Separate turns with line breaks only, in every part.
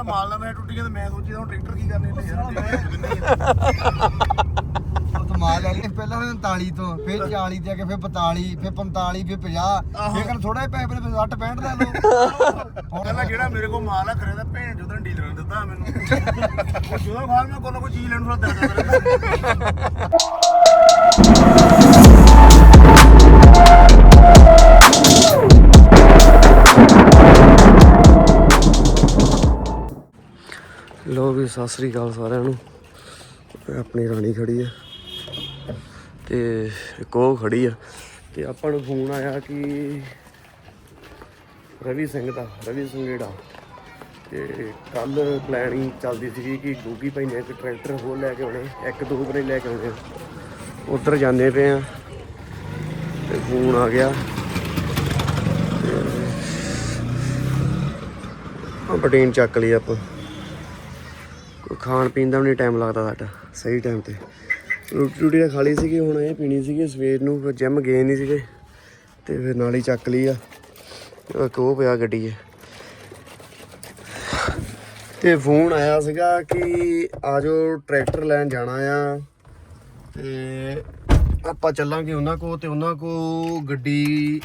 ਮੇਰਾ ਮਾਲ ਨਾ ਮੈਂ ਟੁੱਟ ਗਿਆ ਤੇ ਮੈਂ ਸੋਚੀ ਹੁਣ ਟਰੈਕਟਰ ਕੀ ਕਰਨੇ ਨੇ ਯਾਰ। ਟਰੈਕਟਰ
ਉਹ ਤਾਂ ਮਾਲ ਲੈ ਲਈ ਪਹਿਲਾਂ ਉਹਨੇ 39 ਤੋਂ ਫਿਰ 40 ਤੇ ਆ ਕੇ ਫਿਰ 42 ਫਿਰ 45 ਫਿਰ 50 ਫਿਰ ਕਹਿੰਦਾ ਥੋੜਾ ਜਿਹਾ ਪੈਸੇ ਨੇ 60 65 ਲੈ ਲਓ।
ਕਹਿੰਦਾ ਜਿਹੜਾ ਮੇਰੇ ਕੋਲ ਮਾਲ ਆ ਖਰੇ ਦਾ ਭੈਣ ਚੋਦਾਂ ਡੀਲਰ ਨੇ ਦਿੱਤਾ ਮੈਨੂੰ। ਉਹ ਜਦੋਂ ਬਾਅਦ ਮੈਂ ਕੋਈ ਨਾ ਕੋਈ ਚੀਜ਼ ਲੈਣ ਨੂੰ ਦਰਦ
ਲੋ ਵੀ ਸਤਿ ਸ੍ਰੀ ਅਕਾਲ ਸਾਰਿਆਂ ਨੂੰ। ਆਪਣੀ ਰਾਣੀ ਖੜੀ ਆ। ਤੇ ਇੱਕ ਉਹ ਖੜੀ ਆ। ਤੇ ਆਪਾਂ ਨੂੰ ਫੋਨ ਆਇਆ ਕਿ ਰਵੀ ਸਿੰਘ ਦਾ, ਰਵੀ ਸਿੰਘੇੜਾ। ਤੇ ਕੱਲ ਪਲੈਨਿੰਗ ਚੱਲਦੀ ਸੀਗੀ ਕਿ ਗੂਗੀ ਭਾਈ ਨੇ ਇੱਕ ਟਰੈਕਟਰ ਹੋਰ ਲੈ ਕੇ ਆਉਣੇ, ਇੱਕ ਦੋ ਬਰੇ ਲੈ ਕੇ ਆਉਣੇ। ਉਧਰ ਜਾਂਦੇ ਪਏ ਆ। ਤੇ ਫੋਨ ਆ ਗਿਆ। ਆ ਬਟੀਨ ਚੱਕ ਲਈ ਆਪਾਂ। ਖਾਣ ਪੀਣ ਦਾ ਵੀ ਨਹੀਂ ਟਾਈਮ ਲੱਗਦਾ ਸਾਡਾ, ਸਹੀ ਟਾਈਮ ਤੇ। ਰੋਟੀ ਰੋਟੀ ਤਾਂ ਖਾ ਲਈ ਸੀਗੀ, ਹੁਣ ਇਹ ਪੀਣੀ ਸੀਗੀ, ਸਵੇਰ ਨੂੰ ਫਿਰ ਜਿਮ ਗਏ ਨਹੀਂ ਸੀਗੇ, ਤੇ ਫਿਰ ਨਾਲ ਹੀ ਚੱਕ ਲਈ ਆ। ਇੱਕ ਉਹ ਪਿਆ ਗੱਡੀ 'ਚ। ਤੇ ਫੋਨ ਆਇਆ ਸੀਗਾ ਕਿ ਆਜੋ ਟਰੈਕਟਰ ਲੈਣ ਜਾਣਾ ਆ। ਤੇ ਆਪਾਂ ਚੱਲਾਂਗੇ ਉਹਨਾਂ ਕੋ ਤੇ ਉਹਨਾਂ ਕੋ ਗੱਡੀ,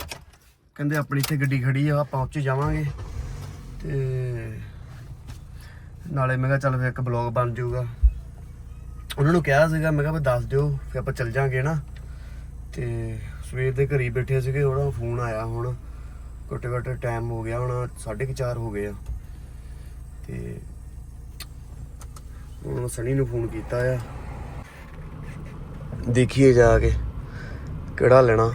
ਕਹਿੰਦੇ ਆਪਣੀ ਇੱਥੇ ਗੱਡੀ ਖੜੀ ਆ, ਆਪਾਂ ਉੱਚ ਜਾਵਾਂਗੇ। ਤੇ ਨਾਲੇ ਮੈਂ ਕਿਹਾ ਚੱਲ ਫਿਰ ਇੱਕ ਬਲੌਗ ਬਣ ਜਾਊਗਾ। ਉਹਨਾਂ ਨੂੰ ਕਿਹਾ ਸੀਗਾ, ਮੈਂ ਕਿਹਾ ਵੀ ਦੱਸ ਦਿਓ, ਫਿਰ ਆਪਾਂ ਚੱਲ ਜਾਾਂਗੇ ਨਾ। ਤੇ ਸਵੇਰ ਦੇ ਘਰੀ ਬੈਠੇ ਸੀਗੇ ਉਹਦਾ ਫੋਨ ਆਇਆ ਹੁਣ। ਘੱਟੋ ਘੱਟ ਟਾਈਮ ਹੋ ਗਿਆ ਹੁਣ 4:30 ਹੋ ਗਏ ਆ। ਤੇ ਹੁਣ ਸਣੀ ਨੂੰ ਫੋਨ ਕੀਤਾ ਆ। ਦੇਖੀਏ ਜਾ ਕੇ ਕਿਹੜਾ ਲੈਣਾ।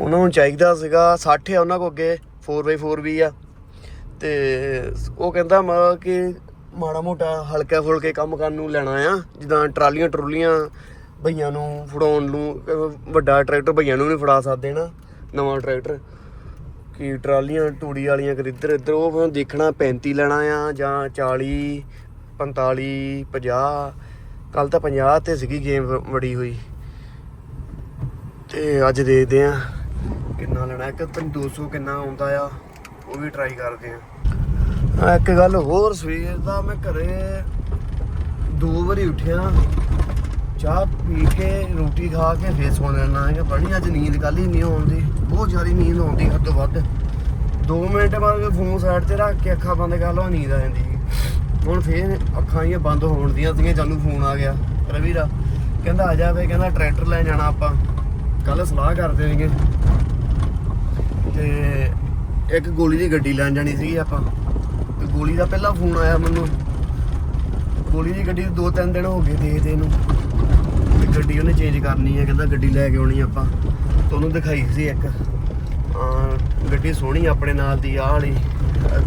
ਉਹਨਾਂ ਨੂੰ ਚਾਹੀਦਾ ਸੀਗਾ 60 ਆ ਉਹਨਾਂ ਕੋ ਅੱਗੇ 4x4 ਵੀ ਆ। ਤੇ ਉਹ ਕਹਿੰਦਾ ਮੈਂ ਕਿ ਮਾੜਾ ਮੋਟਾ ਹਲਕਾ ਫੁਲਕੇ ਕੰਮ ਕਰਨ ਨੂੰ ਲੈਣਾ ਆ। ਜਿੱਦਾਂ ਟਰਾਲੀਆਂ ਟਰੂਲੀਆਂ ਭਈਆਂ ਨੂੰ ਫੜਾਉਣ ਨੂੰ, ਵੱਡਾ ਟਰੈਕਟਰ ਭਈਆਂ ਨੂੰ ਨਹੀਂ ਫੜਾ ਸਕਦੇ ਨਾ, ਨਵਾਂ ਟਰੈਕਟਰ। ਕਿ ਟਰਾਲੀਆਂ ਟੂੜੀ ਵਾਲੀਆਂ ਕਰ ਇੱਧਰ ਇੱਧਰ, ਉਹ ਫਿਰ ਦੇਖਣਾ 35 ਲੈਣਾ ਆ ਜਾਂ 40 45 50 ਕੱਲ ਤਾਂ 50 ਤੇ ਸੀਗੀ ਗੇਮ ਵੜੀ ਹੋਈ। ਤੇ ਅੱਜ ਦੇਖਦੇ ਆ ਕਿੰਨਾ ਲੈਣਾ। ਇੱਕ ਤਾਂ 200 ਕਿੰਨਾ ਆਉਂਦਾ ਆ, ਉਹ ਵੀ ਟਰਾਈ ਕਰਦੇ ਆ ਆ। ਇੱਕ ਗੱਲ ਹੋਰ ਸਵੇਰ ਦਾ ਮੈਂ ਘਰੇ ਦੋ ਵਾਰੀ ਉੱਠਿਆ, ਚਾਹ ਪੀ ਕੇ ਰੋਟੀ ਖਾ ਕੇ ਫੇਰ ਸੌ ਲੈਣਾ ਹੈ ਬੜੀ ਅੱਜ ਨੀਂਦ ਕੱਲ ਹੀ ਨਹੀਂ ਆਉਂਦੀ, ਬਹੁਤ ਜ਼ਿਆਦਾ ਨੀਂਦ ਆਉਂਦੀ ਹੱਦੋਂ ਵੱਧ। 2 ਮਿੰਟ ਬਾਅਦ ਫੋਨ ਸਾਈਡ ਤੇ ਰੱਖ ਕੇ ਅੱਖਾਂ ਬੰਦ ਕਰ ਲਓ ਨੀਂਦ ਆ ਜਾਂਦੀ ਸੀ। ਹੁਣ ਫੇਰ ਅੱਖਾਂ ਹੀ ਬੰਦ ਹੋਣ ਦੀਆਂ ਸੀਗੀਆਂ, ਚਾਲੂ ਫੋਨ ਆ ਗਿਆ। ਰਵੀ ਦਾ ਕਹਿੰਦਾ, ਆ ਜਾ ਵੇ, ਕਹਿੰਦਾ ਟਰੈਕਟਰ ਲੈਣ ਜਾਣਾ ਆਪਾਂ। ਕੱਲ ਸਲਾਹ ਕਰਦੇ ਸੀਗੇ। ਤੇ ਇੱਕ ਗੋਲੀ ਦੀ ਗੱਡੀ ਲੈਣ ਜਾਣੀ ਸੀਗੀ ਆਪਾਂ। ਗੋਲੀ ਦਾ ਪਹਿਲਾ ਫੋਨ ਆਇਆ ਮੈਨੂੰ। ਗੋਲੀ ਦੀ ਗੱਡੀ ਦੋ ਤਿੰਨ ਦਿਨ ਹੋ ਗਏ ਦੇਖਦੇ ਇਹਨੂੰ ਤੇ ਗੱਡੀ ਉਹਨੇ ਚੇਂਜ ਕਰਨੀ ਹੈ, ਕਹਿੰਦਾ ਗੱਡੀ ਲੈ ਕੇ ਆਉਣੀ ਆਪਾਂ। ਤੇ ਉਹਨੂੰ ਦਿਖਾਈ ਸੀ ਇੱਕ। ਗੱਡੀ ਸੋਹਣੀ ਆਪਣੇ ਨਾਲ ਦੀ, ਆਹ ਵਾਲੀ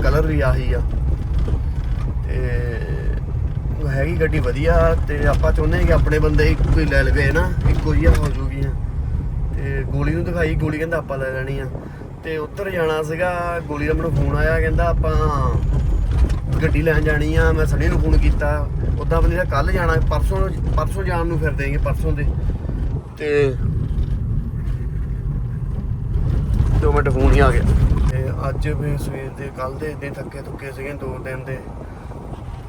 ਕਲਰ ਵੀ ਆਹੀ ਆ। ਤੇ ਹੈਗੀ ਗੱਡੀ ਵਧੀਆ, ਤੇ ਆਪਾਂ ਚਾਹੁੰਦੇ ਹਾਂ ਕਿ ਆਪਣੇ ਬੰਦੇ ਇੱਕੋ ਲੈ ਲਵੇ ਨਾ? ਇੱਕੋ ਹੀ ਹੋ ਜੂਗੀਆਂ। ਤੇ ਗੋਲੀ ਨੂੰ ਦਿਖਾਈ, ਗੋਲੀ ਕਹਿੰਦਾ ਆਪਾਂ ਲੈ ਲੈਣੀ ਆ। ਤੇ ਉੱਧਰ ਜਾਣਾ ਸੀਗਾ, ਗੋਲੀ ਦਾ ਮੈਨੂੰ ਫੋਨ ਆਇਆ, ਕਹਿੰਦਾ ਆਪਾਂ ਗੱਡੀ ਲੈਣ ਜਾਣੀ ਆ, ਮੈਂ ਸਣੀ ਨੂੰ ਫੋਨ ਕੀਤਾ। ਉਦਾਂ ਬੰਦੇ ਦਾ ਕੱਲ ਜਾਣਾ, ਪਰਸੋਂ ਪਰਸੋਂ ਜਾਣ ਨੂੰ ਫਿਰਦੇ ਦੇਂਗੇ ਪਰਸੋਂ ਦੇ। ਤੇ ਦੋ ਮਿੰਟ ਫੋਨ ਹੀ ਆ ਗਿਆ। ਤੇ ਅੱਜ ਵੀ ਸਵੇਰ ਦੇ ਕੱਲ ਦੇ ਦਿਨ ਥੱਕੇ ਥੁੱਕੇ ਸੀਗੇ ਦੋ ਦਿਨ ਦੇ,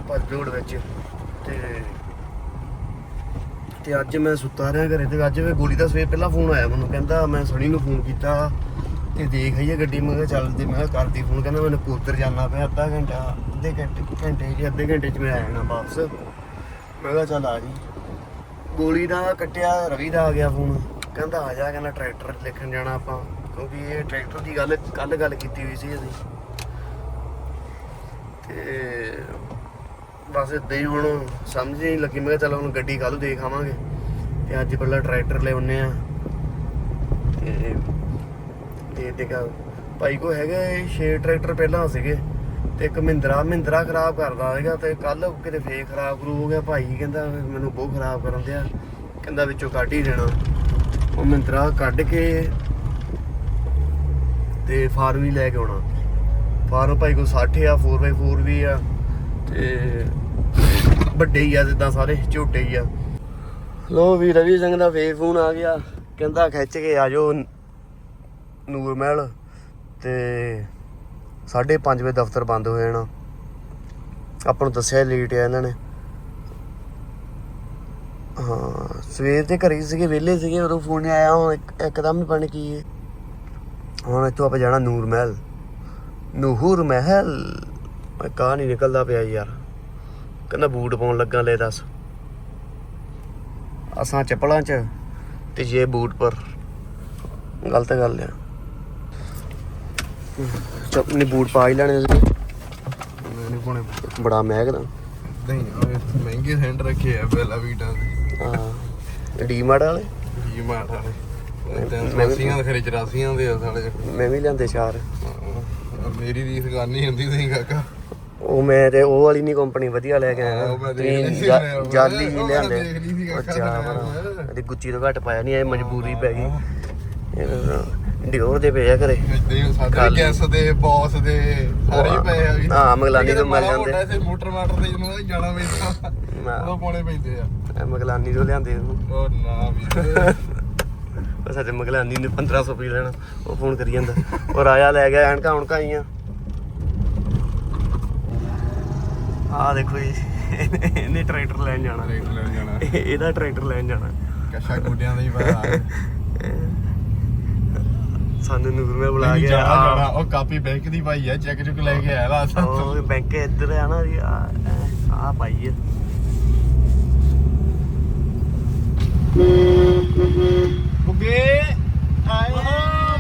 ਭੱਜ ਦੌੜ ਵਿੱਚ। ਤੇ ਤੇ ਅੱਜ ਮੈਂ ਸੁੱਤਾ ਰਿਹਾ ਘਰੇ, ਤੇ ਅੱਜ ਵੀ ਗੋਲੀ ਦਾ ਸਵੇਰ ਪਹਿਲਾਂ ਫੋਨ ਆਇਆ ਮੈਨੂੰ, ਕਹਿੰਦਾ ਮੈਂ ਸਣੀ ਨੂੰ ਫੋਨ ਕੀਤਾ, ਤੇ ਦੇਖ ਆਈਏ ਗੱਡੀ, ਮੈਂ ਕਿਹਾ ਚੱਲਦੀ ਮੈਂ ਕਿਹਾ ਕਰਦੀ ਫੋਨ, ਕਹਿੰਦਾ ਮੈਨੂੰ ਕੋਤਰ ਜਾਣਾ ਪਿਆ ਅੱਧਾ ਘੰਟਾ। ਅੱਧੇ ਘੰਟੇ ਘੰਟੇ ਜਾਂ, ਅੱਧੇ ਘੰਟੇ ਚ ਮੈਂ ਆ ਜਾਣਾ ਵਾਪਸ। ਮੈਂ ਕਿਹਾ ਚੱਲ ਆ ਜੀ। ਗੋਲੀ ਦਾ ਕੱਟਿਆ, ਰਵੀ ਦਾ ਆ ਗਿਆ ਫੋਨ। ਕਹਿੰਦਾ ਆ ਜਾ, ਕਹਿੰਦਾ ਟਰੈਕਟਰ ਲਿਖਣ ਜਾਣਾ ਆਪਾਂ। ਕਿਉਂਕਿ ਇਹ ਟਰੈਕਟਰ ਦੀ ਗੱਲ ਕੱਲ ਗੱਲ ਕੀਤੀ ਹੋਈ ਸੀ ਅਸੀਂ। ਤੇ ਬਸ ਏਦਾਂ ਹੀ ਹੁਣ ਸਮਝ ਨਹੀਂ ਲੱਗੀ। ਮੈਂ ਕਿਹਾ ਚੱਲ ਹੁਣ ਗੱਡੀ ਕੱਲ ਦੇਖ ਆਵਾਂਗੇ। ਤੇ ਅੱਜ ਪਹਿਲਾਂ ਟਰੈਕਟਰ ਲੈ ਆਉਨੇ ਆ ਤੇ ਤੇ ਦੇਖਾ, ਭਾਈ ਕੋ ਹੈਗਾ 6 ਟਰੈਕਟਰ ਪਹਿਲਾਂ ਸੀਗੇ। ਤੇ ਇੱਕ ਮਹਿੰਦਰਾ ਮਹਿੰਦਰਾ ਖਰਾਬ ਕਰਦਾ ਸੀਗਾ ਤੇ ਕੱਲ ਕਿਤੇ ਫੇਰ ਖਰਾਬ ਕਰੂ ਹੋ ਗਿਆ। ਭਾਈ ਕਹਿੰਦਾ ਮੈਨੂੰ ਬਹੁਤ ਖਰਾਬ ਕਰਨ ਦਿਆ। ਕਹਿੰਦਾ ਵਿੱਚੋਂ ਕੱਢ ਹੀ ਦੇਣਾ। ਉਹ ਮਹਿੰਦਰਾ ਕੱਢ ਕੇ ਤੇ ਫਾਰਮ ਹੀ ਲੈ ਕੇ ਆਉਣਾ। ਫਾਰਮ ਭਾਈ ਕੋ 60 ਆ 4x4 ਵੀ ਆ। ਤੇ ਵੱਡੇ ਹੀ ਆ ਜਿੱਦਾਂ ਸਾਰੇ, ਝੋਟੇ ਹੀ ਆ। ਲੋ ਵੀ ਰਵੀ ਸਿੰਘ ਦਾ ਫੇਰ ਫੋਨ ਆ ਗਿਆ। ਕਹਿੰਦਾ ਖਿੱਚ ਕੇ ਆ ਜਾਓ ਨੂਰ ਮਹਿਲ। ਤੇ 5:30 ਵਜੇ ਦਫ਼ਤਰ ਬੰਦ ਹੋ ਜਾਣਾ। ਆਪਾਂ ਨੂੰ ਦੱਸਿਆ ਲੇਟ ਆ ਇਹਨਾਂ ਨੇ। ਹਾਂ, ਸਵੇਰ ਦੇ ਘਰੇ ਹੀ ਸੀਗੇ, ਵਿਹਲੇ ਸੀਗੇ, ਉਦੋਂ ਫੋਨ ਆਇਆ, ਹੁਣ ਇੱਕਦਮ ਹੀ ਪਣ ਕੀ ਹੈ। ਹੁਣ ਇੱਥੋਂ ਆਪਾਂ ਜਾਣਾ ਨੂਰ ਮਹਿਲ। ਨੂਹੂਰ ਮਹਿਲ। ਮੈਂ ਕਾ ਨਹੀਂ ਨਿਕਲਦਾ ਪਿਆ ਯਾਰ। ਕਹਿੰਦਾ ਬੂਟ ਪਾਉਣ ਲੱਗਾ, ਲੈ ਦੱਸ। ਅਸਾਂ ਚੱਪਲਾਂ 'ਚ ਤੇ ਜੇ ਬੂਟ ਪਰ। ਗਲਤ ਗੱਲ ਆ। ਚੱਪ ਨੇ ਬੂਟ ਪਾ ਹੀ ਲੈਣੇ ਸੀ।
ਮੈਨੂੰ ਕੋਣੇ
ਬੜਾ ਮਹਿਕਦਾ
ਨਹੀਂ ਮਹਿੰਗੇ ਸੈਂਟਰ ਰੱਖੇ ਆ ਪਹਿਲਾ ਵੀਟਾਂ ਦੇ।
ਹਾਂ। ਡੀਮਾਰਟ ਵਾਲੇ?
ਜੀ ਮਾਰ ਵਾਲੇ।
ਮੈਂ ਵੀ-
380 ਦੇ ਖਰੇ 84 ਦੇ ਸਾਲੇ।
ਮੈਂ ਵੀ ਲਿਆਂਦੇ ਚਾਰ।
ਮੇਰੀ ਰੀਸ ਕਰਨੀ ਹੁੰਦੀ ਸੀ ਕਾਕਾ।
ਉਹ ਮੈਂ ਤੇ ਉਹ ਵਾਲੀ ਨਹੀਂ ਕੰਪਨੀ ਵਧੀਆ ਲੈ ਕੇ ਆਇਆ। ਜਾਲੀ ਹੀ ਲਿਆਂਦੇ। ਅੱਛਾ ਇਹਦੀ ਗੁੱਚੀ ਤੋਂ ਘੱਟ ਪਾਇਆ ਨਹੀਂ ਇਹ ਮਜਬੂਰੀ ਪੈ ਗਈ। ਡਿਓਰ ਦੇ ਪਿਆ ਘਰੇ।
ਇਦਾਂ ਹੀ ਸਾਡੇ
ਖਾਲੀ।
ਗੈਸ ਦੇ ਬੌਸ ਦੇ ਸਾਰੇ ਹੀ ਪਏ ਆ ਵੀ।
ਹਾਂ, ਮਗਲਾਨੀ ਤੋਂ ਮਿਲ ਜਾਂਦੇ।
ਮੋਟਾ ਇੱਥੇ ਮੋਟਰ ਮਾਟਰ ਤੇ ਜਦੋਂ ਜਾਣਾ ਪੈਂਦਾ
ਮੈਂ-
ਉਹ ਪਾਉਣੇ ਪੈਂਦੇ ਆ।
ਇਹ ਮਗਲਾਨੀ ਤੋਂ ਲਿਆਂਦੇ
ਉਹ ਨਾ ਵੀ।
ਬਸ ਅੱਜ ਮਗਲਾਨੀ ਨੇ 1500 ਪੀ ਲੈਣਾ ਉਹ ਫੋਨ ਕਰੀ ਜਾਂਦਾ। ਉਹ ਰਾਇਆ ਲੈ ਗਿਆ ਐਨਕਾਂ ਹੁਣ ਕਾਈਆਂ ਆਹ ਦੇਖੋ ਜੀ ਇਹਨੇ ਟਰੈਕਟਰ ਲੈਣ ਜਾਣਾ। ਇਹਦਾ ਟਰੈਕਟਰ ਲੈਣ ਜਾਣਾ।
ਕਸ਼ਾ ਗੋਡਿਆਂ ਦਾ ਹੀ ਪਤਾ
ਸਾਨੂੰ ਨੂਰ ਮੈਂ ਬੁਲਾ
ਨਹੀਂ
ਕੇ
ਜਾਣਾ ਜਾਣਾ।
ਆ
ਉਹ ਕਾਪੀ ਬੈਂਕ ਦੀ ਭਾਈ ਆ ਚੈੱਕ ਚੁੱਕ ਲੈ ਕੇ ਆਇਆ ਰਾਤ
ਉਹ ਬੈਂਕ ਇੱਧਰ ਆ ਨਾ ਆ ਆ ਪਾਈ ਆ।
ਬੁੱਗੇ ਆਏ।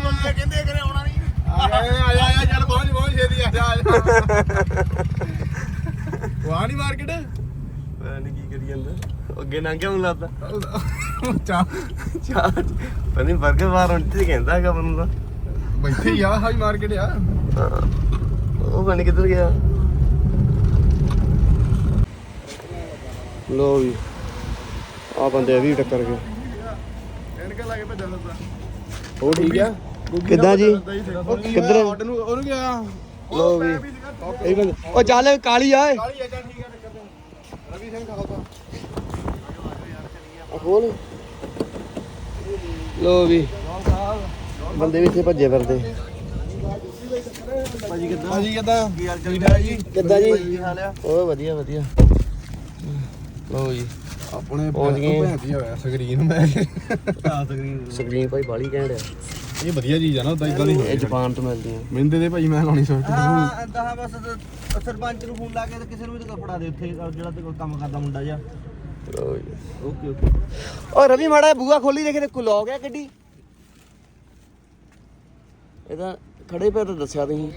ਬੰਦੇ ਕਹਿੰਦੇ ਕਰੇ ਆਉਣਾ ਨਹੀਂ।
ਆਇਆ ਆਇਆ ਚੱਲ ਪਹੁੰਚ ਪਹੁੰਚ ਛੇਤੀ ਆ ਜਾ ਵਾਣੀ ਮਾਰਕੀਟ
ਪਤਾ ਨੀ ਕੀ ਕਰੀ ਜਾਂਦਾ। ਅੱਗੇ ਗਿਆ ਮੈਨੂੰ ਲੱਗਦਾ।
ਚਾ
ਚਾਹ ਪਤਾ ਨਹੀਂ 버ਗਰ ਬਾਰ ਹੁਣ ਤੇ ਕਹਿੰਦਾ ਹੈਗਾ ਮੈਨੂੰ ਤਾਂ।
ਬੈਠੇ ਹੀ ਆ ਹਾਈ ਮਾਰਕੀਟ ਆ।
ਉਹ ਬਣ ਕਿੱਧਰ ਗਿਆ। ਲੋ ਵੀ ਆ ਬੰਦੇ ਵੀ ਟੱਕਰ ਗਏ।
ਐਨਕਾਂ ਲਾ ਕੇ ਭੱਜਣ ਲੱਗਾ
ਉਹ ਠੀਕ ਆ? ਕਿੱਦਾਂ ਜੀ? ਕਿੱਧਰ?
ਉਹਨੂੰ ਉਹਨੂੰ ਗਿਆ।
ਲੋ ਵੀ ਇਹ ਬੰਦੇ ਉਹ ਚੱਲ ਕਾਲੀ ਆ
ਕਾਲੀ ਆ ਜਾ ਠੀਕ ਆ ਟੱਕਰ ਰਵੀ ਸਿੰਘ ਖਾਲਸਾ
ਖੋਲ ਲੋ ਵੀ। ਬੰਦੇ ਵੀ ਇੱਥੇ ਭੱਜੇ ਫਿਰਦੇ।
ਭਾਜੀ ਕਿੱਦਾਂ? ਭਾਜੀ ਕਿੱਦਾਂ? ਕੀ ਹਾਲ ਚਾਲ ਜੀ?
ਕਿੱਦਾਂ ਜੀ? ਓਏ ਵਧੀਆ ਵਧੀਆ। ਲੋ ਜੀ।
ਆਪਣੇ
ਪਹੁੰਚ ਗਏ।
ਭੈਂਦੀ ਹੋਇਆ ਸਕਰੀਨ ਮੈਂ।
ਸਕਰੀਨ। ਭਾਈ ਬਾਲੀ ਕਹਿਣ ਡਿਆ
ਇਹ ਵਧੀਆ ਚੀਜ਼ ਆ ਨਾ ਉਦਾਂ ਇਦਾਂ ਦੀ
ਇਹ ਜਾਪਾਨ ਤੋਂ ਮਿਲਦੀਆਂ
ਮਿੰਦੇ ਦੇ ਭਾਈ ਮੈਂ ਲਾਉਣੀ ਸੋਚ
ਹਾਂ ਏਦਾਂ ਬਸ ਸਰਪੰਚ ਨੂੰ ਫੋਨ ਲਾ ਕੇ ਤੇ ਕਿਸੇ ਨੂੰ ਵੀ ਤੇ ਫੜਾ ਦੇ ਉੱਥੇ ਜਿਹੜਾ ਤੇ ਕੋਈ ਕੰਮ ਕਰਦਾ ਮੁੰਡਾ ਜਿਹਾ। Okay okay.
ਓ ਰਵੀ ਮਾੜਾ ਬੂਆ ਖੋਲੀ ਦੇਖੇ ਤੇ ਕੁਲ ਹੋ ਗਿਆ ਗੱਡੀ ਇਹਦਾ ਖੜੇ ਪੈਰ ਤਾਂ ਦੱਸਿਆ ਤੁਸੀਂ।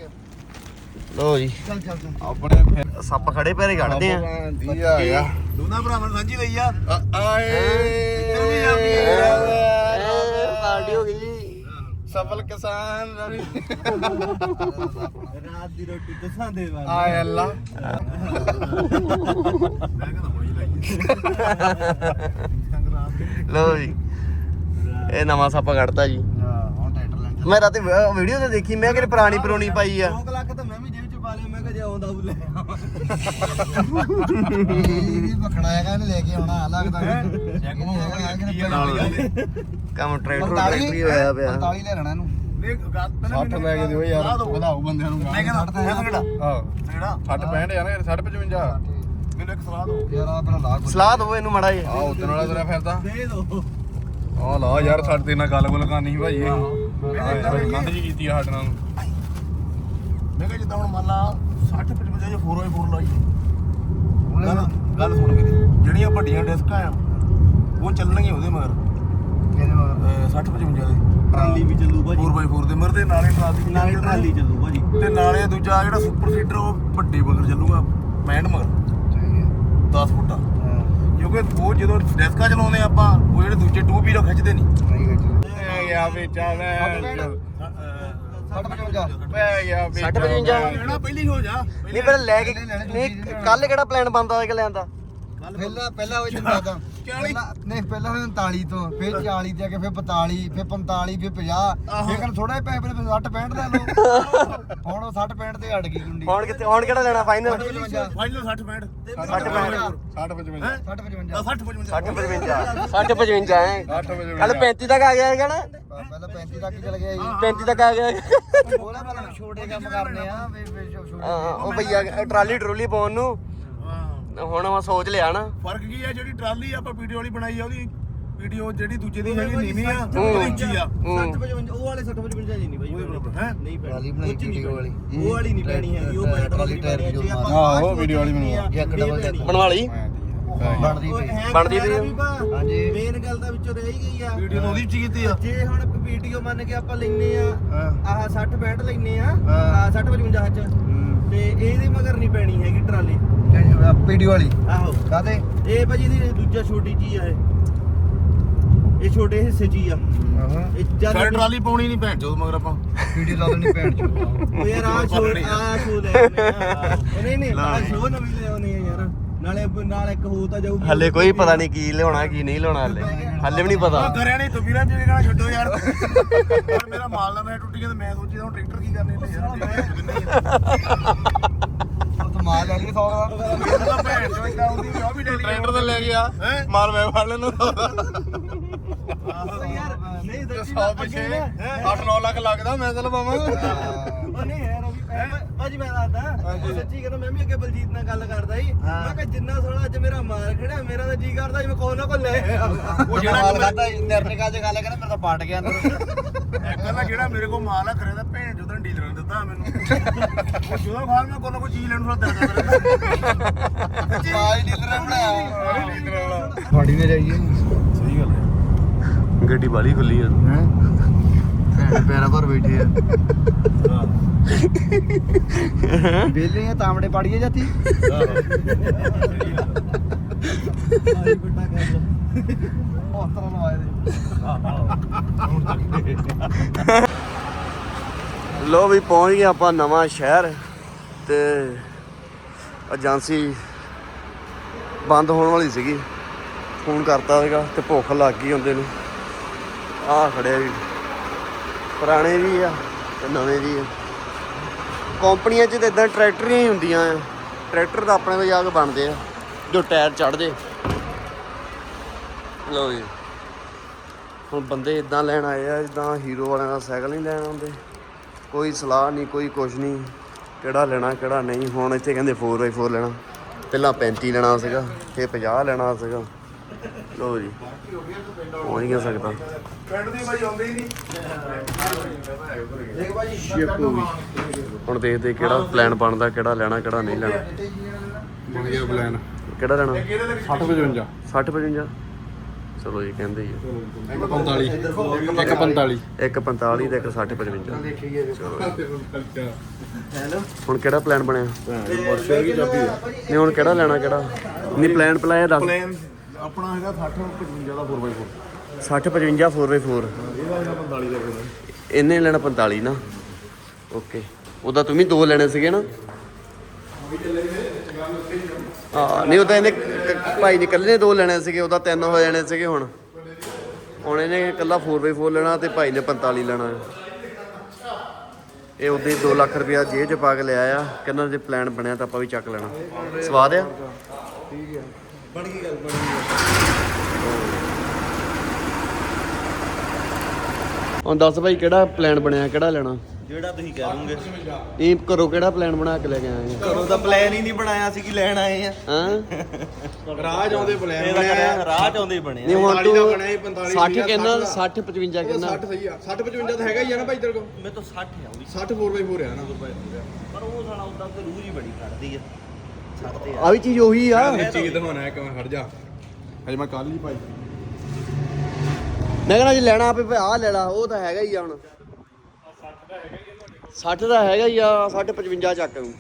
ਲੋ ਜੀ।
ਚੱਲ ਚੱਲ ਚੱਲ। ਆਪਣੇ ਫਿਰ
ਸੱਪ ਖੜੇ ਪੈਰੇ ਕੱਢਦੇ ਆ।
ਦੀ ਆ ਗਿਆ।
ਦੋਨਾਂ ਭਰਾਵਾਂ ਨੂੰ ਸਾਂਝੀ ਲਈ ਆ।
ਆਏ।
ਪਾਰਟੀ ਹੋ ਗਈ
ਸਫਲ ਕਿਸਾਨ ਰਵੀ।
ਰਾਤ ਦੀ ਰੋਟੀ ਦਸਾਂ ਦੇ ਵਾਲੀ
ਆਏ ਅੱਲਾ।
ਲੋ ਜੀ। ਇਹ ਨਵਾਂ ਸੱਪ ਕੱਢਤਾ ਜੀ।
ਹੁਣ
ਮੈਂ ਰਾਤੇ ਵੀਡੀਓ ਤੇ ਦੇਖੀ ਮੈਂ ਕਿਹੜੀ ਪੁਰਾਣੀ ਪੁਰਾਣੀ ਪਾਈ ਆ।
2 ਲੱਖ ਤਾਂ ਮੈਂ ਵੀ ਜੇਬ ਚ ਪਾ ਲਿਆ ਮੈਂ ਕਿਹਾ ਜੇ ਆਉਂਦਾ ਉਹ ਲੈ ਆਵਾਂ।
ਇਹ ਵੀ ਮਖਣਾ ਹੈਗਾ ਇਹਨੇ ਲੈ ਕੇ ਆਉਣਾ ਲੱਗਦਾ
ਕੰਮ ਟਰੈਕਟਰ ਟਰੈਕਟਰ ਹੀ ਹੋਇਆ ਪਿਆ।
45 ਲੈ ਲੈਣਾ ਇਹਨੂੰ।
ਇਹ ਗੱਲ ਪਹਿਲਾਂ
60 ਲੈ ਕੇ ਦਿਓ ਯਾਰ ਵਧਾਓ ਬੰਦਿਆਂ ਨੂੰ।
ਮੈਂ ਕਹਿੰਦਾ ਇਹ ਕਿਹੜਾ?
ਹਾਂ।
ਕਿਹੜਾ?
60 65 ਆ ਨਾ 60 55
ਮੈਨੂੰ ਇੱਕ ਸਲਾਹ ਦਿਓ।
ਯਾਰ ਆਪਣਾ ਲਾ
ਸਲਾਹ ਦਿਓ ਇਹਨੂੰ ਮੜਾ ਜੀ
ਆ ਉਦੋਂ ਵਾਲਾ ਤੁਰਿਆ ਫਿਰਦਾ
ਦੇ ਦੋ।
ਆ ਲਾ ਯਾਰ ਸਾਡੇ ਤੇ ਨਾਲ ਗੱਲ ਗੁੱਲ ਕਰਨੀ ਸੀ ਭਾਈ ਇਹ। ਕੰਧ ਜੀ ਕੀਤੀ ਆ ਸਾਡੇ ਨਾਲ।
ਮੈਂ ਕਿਹਾ ਜਿੱਦਾਂ ਹੁਣ ਮੰਨ ਲਾ 60 55 ਜੇ 4x4 ਲਾਈ ਗੱਲ ਗੱਲ ਸੁਣ ਮੇਰੀ। ਜਿਹੜੀਆਂ ਵੱਡੀਆਂ ਡਿਸਕਾਂ ਆ ਉਹ ਚੱਲਣਗੀਆਂ ਉਹਦੇ ਮਗਰ।
ਕਿਹਦੇ ਮਗਰ?
60 55 ਦੇ।
ਟਰਾਲੀ ਵੀ ਚੱਲੂ ਭਾਜੀ।
4x4 ਦੇ ਮਗਰ ਤੇ ਨਾਲੇ ਟਰਾਲੀ ਵੀ
ਨਾਲੇ
ਚੱਲਣੀ
ਟਰਾਲੀ ਚੱਲੂ ਭਾਜੀ।
ਤੇ ਨਾਲੇ ਦੂਜਾ ਜਿਹੜਾ ਸੁਪਰ ਸੀਡਰ ਉਹ ਵੱਡੇ ਮਗਰ ਚੱਲੂਗਾ 65 ਮਗਰ। 10 ਫੁੱਟਾ। ਕਿਉਂਕਿ ਉਹ ਜਦੋਂ ਡਿਸਕਾਂ ਚਲਾਉਂਦੇ ਆਪਾਂ ਉਹ ਜਿਹੜੇ ਦੂਜੇ 2 ਵੀਲਰ ਖਿੱਚਦੇ ਨਹੀਂ
ਪੈ ਗਿਆ ਵੇਚਾ ਮੈਂ 60 55 ਪੈ ਗਿਆ
60 55
ਜਿਹੜਾ ਪਹਿਲੀ ਹੋ ਜਾ।
ਨਹੀਂ ਪਰ ਲੈ ਕੇ ਨਹੀਂ ਕੱਲ ਕਿਹੜਾ ਪਲਾਨ ਬੰਦਾ ਹੋਇਆ ਕਿ ਲੈਣ ਦਾ?
ਪਹਿਲਾਂ ਪਹਿਲਾਂ ਨਹੀਂ 39 ਤੋਂ ਫਿਰ 40 ਤੇ ਆ ਕੇ ਫਿਰ 42 ਫਿਰ 45 ਫਿਰ 50 ਫਿਰ ਕਹਿੰਦਾ ਥੋੜਾ ਜਿਹਾ ਪੈਸੇ ਫਿਰ 60 65 ਲੈ ਲਓ। ਹੁਣ ਉਹ 60 65 ਤੇ ਅੜ ਗਈ ਗੁੰਡੀ।
ਹੁਣ ਕਿੱਥੇ ਹੁਣ ਕਿਹੜਾ ਲੈਣਾ ਫਾਈਨਲ
55
ਫਾਈਨਲ 60 65
60 55
60 55 60 55
60 55
60 55 60 55 ਹੈ?
60 55
ਕੱਲ 35 ਤੱਕ ਆ ਗਿਆ ਹੈਗਾ ਨਾ?
ਪਹਿਲਾਂ 35 ਤੱਕ ਚਲ ਗਿਆ ਜੀ।
35 ਤੱਕ ਆ ਗਿਆ
ਪਹਿਲਾਂ ਛੋਟੇ ਕੰਮ ਕਰਨੇ ਆ
ਉਹ ਭਈਆ ਟਰਾਲੀ ਟਰੋਲੀ ਪਾਉਣ ਨੂੰ। ਹੁਣ ਮੈਂ ਸੋਚ ਲਿਆ ਨਾ
ਫ਼ਰਕ ਕੀ ਆ ਜਿਹੜੀ ਟਰਾਲੀ ਆਪਾਂ ਵੀਡੀਓ ਵਾਲੀ ਬਣਾਈ ਆ ਉਹਦੀ ਵੀਡੀਓ ਜਿਹੜੀ ਦੂਜੇ ਦੀ ਹੈਗੀ ਨੀਵੀਂ ਆ
ਹੂੰ।
ਉਹ ਉੱਚੀ ਆ
60 55 ਉਹ ਵਾਲੇ 60 55 ਜੀ ਨਹੀਂ ਬਾਈ
ਹੈਂ?
ਨਹੀਂ ਪੈਣੀ
ਟਰਾਲੀ ਬਣਾਈ
ਉਹ 'ਚ
ਵੀਡੀਓ। ਵਾਲੀ।
ਉਹ ਵਾਲੀ ਨਹੀਂ ਪੈਣੀ ਹੈਗੀ ਉਹ ਮੈਂ
ਟਰਾਲੀ ਟਾਇਰ ਵੀਡੀਓ ਬਣਾ-
ਆਹੋ, ਵੀਡੀਓ ਵਾਲੀ ਬਣਵਾ।
ਇੱਕ ਡਬਲ ਡੈਕ।
ਬਣਵਾ ਲਈ
ਬਣਦੀ ਪਈ
ਬਣਦੀ ਪਈ।
ਹਾਂਜੀ।
ਮੇਨ ਗੱਲ ਤਾਂ ਵਿੱਚੋਂ ਰਹਿ ਹੀ ਗਈ ਆ
ਵੀਡੀਓ ਉਹਦੀ ਉੱਚੀ ਕੀਤੀ ਆ
ਜੇ ਹੁਣ ਵੀਡੀਓ ਮੰਨ ਕੇ ਆਪਾਂ ਲੈਨੇ ਆ
ਹਾਂ
ਆਹ 60 65 ਲੈਨੇ ਆ
ਹਾਂ।
ਆਹ 60 55 ਚ ਤੇ ਇਹਦੇ ਮਗਰ ਨਹੀਂ ਪੈਣੀ ਹੈਗੀ ਟਰਾਲੀ।
ਵੀਡੀਓ ਵਾਲੀ।
ਆਹੋ।
ਕਾਦੇ
ਇਹ ਭਾਜੀ ਦੀ ਦੂਜਾ ਛੋਟੀ ਚੀਜ਼ ਆ ਇਹ। ਇਹ ਛੋਟੇ ਹਿੱਸੇ ਚ ਹੀ ਆ।
ਹਾਂ
ਇਹ ਜਦ
ਟਰਾਲੀ ਪਾਉਣੀ ਨਹੀਂ ਭੈਣ ਚੋਦ ਮਗਰ ਆਪਾਂ।
ਵੀਡੀਓ ਲਾ ਦੇਣੀ ਭੈਣ ਚੋ
ਉਹ ਯਾਰ ਆ। ਸ਼ੋ ਆ ਲੈ ਉਹ ਨਹੀਂ ਨਹੀਂ ਆ ਸ਼ੋ ਨਵੀਂ ਲੈ ਆਉਨੇ ਆ ਯਾਰ ਨਾਲੇ ਨਾਲ ਇੱਕ ਹੋ ਤਾਂ ਜਾਊਗੀ।
ਹੱਲੇ ਕੋਈ ਪਤਾ ਨਹੀਂ ਕੀ ਲਿਆਉਣਾ ਕੀ ਨਹੀਂ ਲਿਆਉਣਾ ਹੱਲੇ। ਹੱਲੇ ਵੀ ਨਹੀਂ ਪਤਾ।
ਕਰਿਆ ਨਹੀਂ ਤਬੀਰਾਂ ਚ ਕਹਣਾ ਛੱਡੋ ਯਾਰ। ਮੇਰਾ ਮਾਲ ਨਾ ਮੈਂ ਟੁੱਟ ਗਿਆ ਤੇ ਮੈਂ ਸੋਚੀ ਹੁਣ ਟਰੈਕਟਰ ਕੀ ਕਰਨੇ ਨੇ ਯਾਰ।
ਤਾਂ ਮਾਲ ਲੈ ਲਈ 100 ਦਾ
ਮੈਨੂੰ ਤਾਂ ਭੈਣ ਚੋਦ ਇਦਾਂ ਆਉਂਦੀ ਵੀ ਉਹ ਵੀ ਡੈਲੀ
ਟਰੈਕਟਰ ਤੇ ਲੈ ਗਿਆ? ਮਾਲ ਮੈਂ ਫੜ ਲੈਣਾ
ਯਾਰ ਨਹੀਂ ਸੱਚੀ
100 ਪਿੱਛੇ 8-9 ਲੱਖ ਲੱਗਦਾ ਮੈਂ ਤਾਂ ਲਵਾਵਾਂ
ਉਹ ਨਹੀਂ ਭਾਜੀ ਮੈਂ ਦੱਸਦਾ ਉਹ ਸੱਚੀ ਕਹਿੰਦਾ ਮੈਂ ਵੀ ਅੱਗੇ ਬਲਜੀਤ ਨਾਲ ਗੱਲ ਕਰਦਾ ਸੀ। ਮੈਂ ਕਿਹਾ ਜਿੰਨਾ ਸੋਹਣਾ ਅੱਜ ਮੇਰਾ ਮਾਰ ਖੜਿਆ ਮੇਰਾ ਤਾਂ ਜੀ ਕਰਦਾ ਜਿਵੇਂ ਕੋਈ ਨਾ ਕੋਈ ਲੈ ਆਇਆ।
ਉਹ ਜਿਹੜਾ
ਮਾਲ ਖਾਦਾ ਨਿਰਨਿਕਾ ਚ ਗੱਲ ਕਹਿੰਦਾ ਮੇਰਾ ਤਾਂ ਪਾਟ ਗਿਆ ਅੰਦਰ।
ਕਹਿੰਦਾ ਜਿਹੜਾ ਮੇਰੇ ਕੋਲ ਮਾਲ ਆ ਕਰਿਆ ਤਾਂ ਭੈਣ ਚੋਦ ਨੇ ਡੀਲਰ ਨੇ ਦਿੱਤਾ ਮੈਨੂੰ। ਉਹ ਜਦੋਂ ਖਾਲ ਮੈਂ ਕੋਈ ਨਾ ਕੋਈ ਚੀਜ਼ ਲੈਣ ਨੂੰ ਫਿਰਦਾ ਕਰਦਾ
ਮਾਲ ਹੀ ਡੀਲਰ ਨੇ ਬਣਾਇਆ। ਫਾੜੀ ਨੇ ਜਾਈਏ।
ਸਹੀ ਗੱਲ ਹੈ।
ਗੱਡੀ ਬਾਲੀ ਖੁੱਲੀ ਆ।
ਹੈ? ਭੈਣ ਪੈਰਾਂ ਪਰ ਬੈਠੇ ਆ। ਬੇਲੇ ਆ ਤਾਮੜੇ ਪਾੜੀਏ ਜਾਤੀ।
ਭਾਜੀ ਵੱਡਾ ਕਰ ਲੋ
ਉਸ ਲਵਾਏ ਦੇ
ਲੋ ਵੀ ਪਹੁੰਚ ਗਏ ਆਪਾਂ ਨਵਾਂ ਸ਼ਹਿਰ ਤੇ ਏਜੰਸੀ ਬੰਦ ਹੋਣ ਵਾਲੀ ਸੀਗੀ। ਫੋਨ ਕਰਤਾ ਸੀਗਾ ਤੇ ਭੁੱਖ ਲੱਗ ਗਈ ਹੁੰਦੇ ਨੂੰ। ਆਹ ਖੜਿਆ ਵੀ। ਪੁਰਾਣੇ ਵੀ ਆ ਤੇ ਨਵੇਂ ਵੀ ਆ। ਕੰਪਨੀਆਂ 'ਚ ਤਾਂ ਇਦਾਂ ਟਰੈਕਟਰੀਆਂ ਹੀ ਹੁੰਦੀਆਂ ਆ। ਟਰੈਕਟਰ ਤਾਂ ਆਪਣੇ ਤੋਂ ਜਾ ਕੇ ਬਣਦੇ ਆ, ਜੋ ਟਾਇਰ ਚੜਦੇ ਲੋ ਜੀ। ਹੁਣ ਬੰਦੇ ਇਦਾਂ ਲੈਣ ਆਏ ਆ, ਜਿੱਦਾਂ ਹੀਰੋ ਵਾਲਿਆਂ ਦਾ ਸਾਈਕਲ ਨਹੀਂ ਲੈਣ ਆਉਂਦੇ। ਕੋਈ ਸਲਾਹ ਨਹੀਂ, ਕੋਈ ਕੁਝ ਨਹੀਂ। ਕਿਹੜਾ ਲੈਣਾ, ਕਿਹੜਾ ਨਹੀਂ। ਹੁਣ ਇੱਥੇ ਕਹਿੰਦੇ 4x4 ਲੈਣਾ। ਪਹਿਲਾਂ 35 ਲੈਣਾ ਸੀਗਾ, ਫਿਰ 50 ਲੈਣਾ ਸੀਗਾ। ਲੋ ਜੀ। ਹੋ ਨਹੀਂ ਸਕਦਾ।
ਪਿੰਡ ਦੀ ਬਾਈ ਆਉਂਦੇ ਹੀ ਨਹੀਂ
ਦੇਖ ਭਾਜੀ
ਹੁਣ ਦੇਖਦੇ ਕਿਹੜਾ ਪਲਾਨ ਬਣਦਾ ਕਿਹੜਾ ਲੈਣਾ ਕਿਹੜਾ ਨਹੀਂ ਲੈਣਾ।
ਬਣ ਗਿਆ ਪਲਾਨ
ਕਿਹੜਾ ਲੈਣਾ?
60 55
60 55 ਚਲੋ ਜੀ ਕਹਿੰਦੇ ਹੀ ਆ।
45 ਇੱਕ 45
ਇੱਕ 45 ਤੇ ਇੱਕ 60 55
ਦੇਖੀਏ
ਹੁਣ ਕਿਹੜਾ ਪਲਾਨ ਬਣਿਆ? ਨਹੀਂ ਹੁਣ ਕਿਹੜਾ ਲੈਣਾ ਕਿਹੜਾ? ਨਹੀਂ ਪਲਾਨ ਪਲਾਇਆ ਦੱਸ।
ਪਲਾਨ ਆਪਣਾ ਹੈਗਾ 60 55 ਦਾ 4x4
60 55 4x4
ਇਹਦਾ ਹੈਗਾ 45 ਦਾ ਕੋਲ
ਇਹਨੇ ਲੈਣਾ 45 ਨਾ। ਓਕੇ। ਉਹਦਾ ਤੂੰ ਵੀ ਦੋ ਲੈਣੇ ਸੀਗੇ ਨਾ। ਹਾਂ ਨਹੀਂ ਉਹ ਤਾਂ ਇਹਨੇ ਭਾਈ ਨੇ ਇਕੱਲੇ ਦੋ ਲੈਣੇ ਸੀਗੇ ਉਹਦਾ ਤਿੰਨ ਹੋ ਜਾਣੇ ਸੀਗੇ ਹੁਣ। ਹੁਣ ਇਹਨੇ ਇਕੱਲਾ 4x4 ਲੈਣਾ ਤੇ ਭਾਈ ਨੇ 45 ਲੈਣਾ। ਇਹ ਉਹਦੇ 2 ਲੱਖ ਰੁਪਇਆ ਜੇਬ 'ਚ ਪਾ ਕੇ ਲਿਆ ਆ ਕਹਿੰਦਾ ਜੇ ਪਲਾਨ ਬਣਿਆ ਤਾਂ ਆਪਾਂ ਵੀ ਚੱਕ ਲੈਣਾ। ਸਵਾਦ ਆ।
ਬਣ ਗਈ ਗੱਲ ਬਣ ਗਈ।
ਹੁਣ ਦੱਸ ਭਾਈ ਕਿਹੜਾ ਪਲਾਨ ਬਣਿਆ ਕਿਹੜਾ ਲੈਣਾ?
ਜਿਹੜਾ ਤੁਸੀਂ ਕਹਿ ਲਓਗੇ
ਇਹ ਘਰੋਂ ਕਿਹੜਾ ਪਲਾਨ ਬਣਾ ਕੇ ਲੈ ਕੇ ਆਏ ਆ?
ਘਰੋਂ ਦਾ ਪਲਾਨ ਹੀ ਨਹੀਂ ਬਣਾਇਆ ਸੀ ਕਿ ਲੈਣ ਆਏ ਆ।
ਹਾਂ?
ਰਾਜ ਆਉਂਦੇ ਪਲਾਨ
ਤਾਂ ਰਾਹ ਚ ਆਉਂਦੇ ਹੀ ਬਣੇ
ਨਹੀਂ ਹੁਣ
45
ਤੂੰ
ਦਾ ਬਣਿਆ ਸੀ, 45
60 ਕਹਿੰਦਾ
ਦਾ।
60 55 ਕਹਿੰਦਾ
60 ਸਹੀ ਆ 60 55 ਤਾਂ ਹੈਗਾ ਹੀ ਆ ਨਾ ਭਾਈ ਤੇਰੇ ਕੋਲ।
ਮੈਂ ਤਾਂ 60 ਆਉਂਦੀ
60 4x4 ਆ ਨਾ।
ਪਰ ਉਹ ਸਾਲਾ ਉਦਾਂ ਤੇ ਰੂਹ ਹੀ ਬੜੀ ਕੱਢਦੀ ਆ। ਛੱਡ ਤੇ
ਆ ਵੀ ਚੀਜ਼ ਉਹੀ ਆ।
ਮੈਂ ਚੀਜ਼ ਦਿਖਾਉਣਾ ਇੱਕ ਮੈਂ ਖੜ ਜਾ। ਹਜੇ ਮੈਂ ਕੱਲ ਹੀ ਭਾਈ
ਮੈਂ ਕਹਿੰਦਾ ਜੇ ਲੈਣਾ ਆਪੇ ਆ ਲੈ ਲਾ ਉਹ ਤਾਂ ਹੈਗਾ ਹੀ ਆ ਹੁਣ। 60 ਦਾ ਹੈਗਾ ਹੀ ਆ 60 55 ਚੱਕ ਨੂੰ।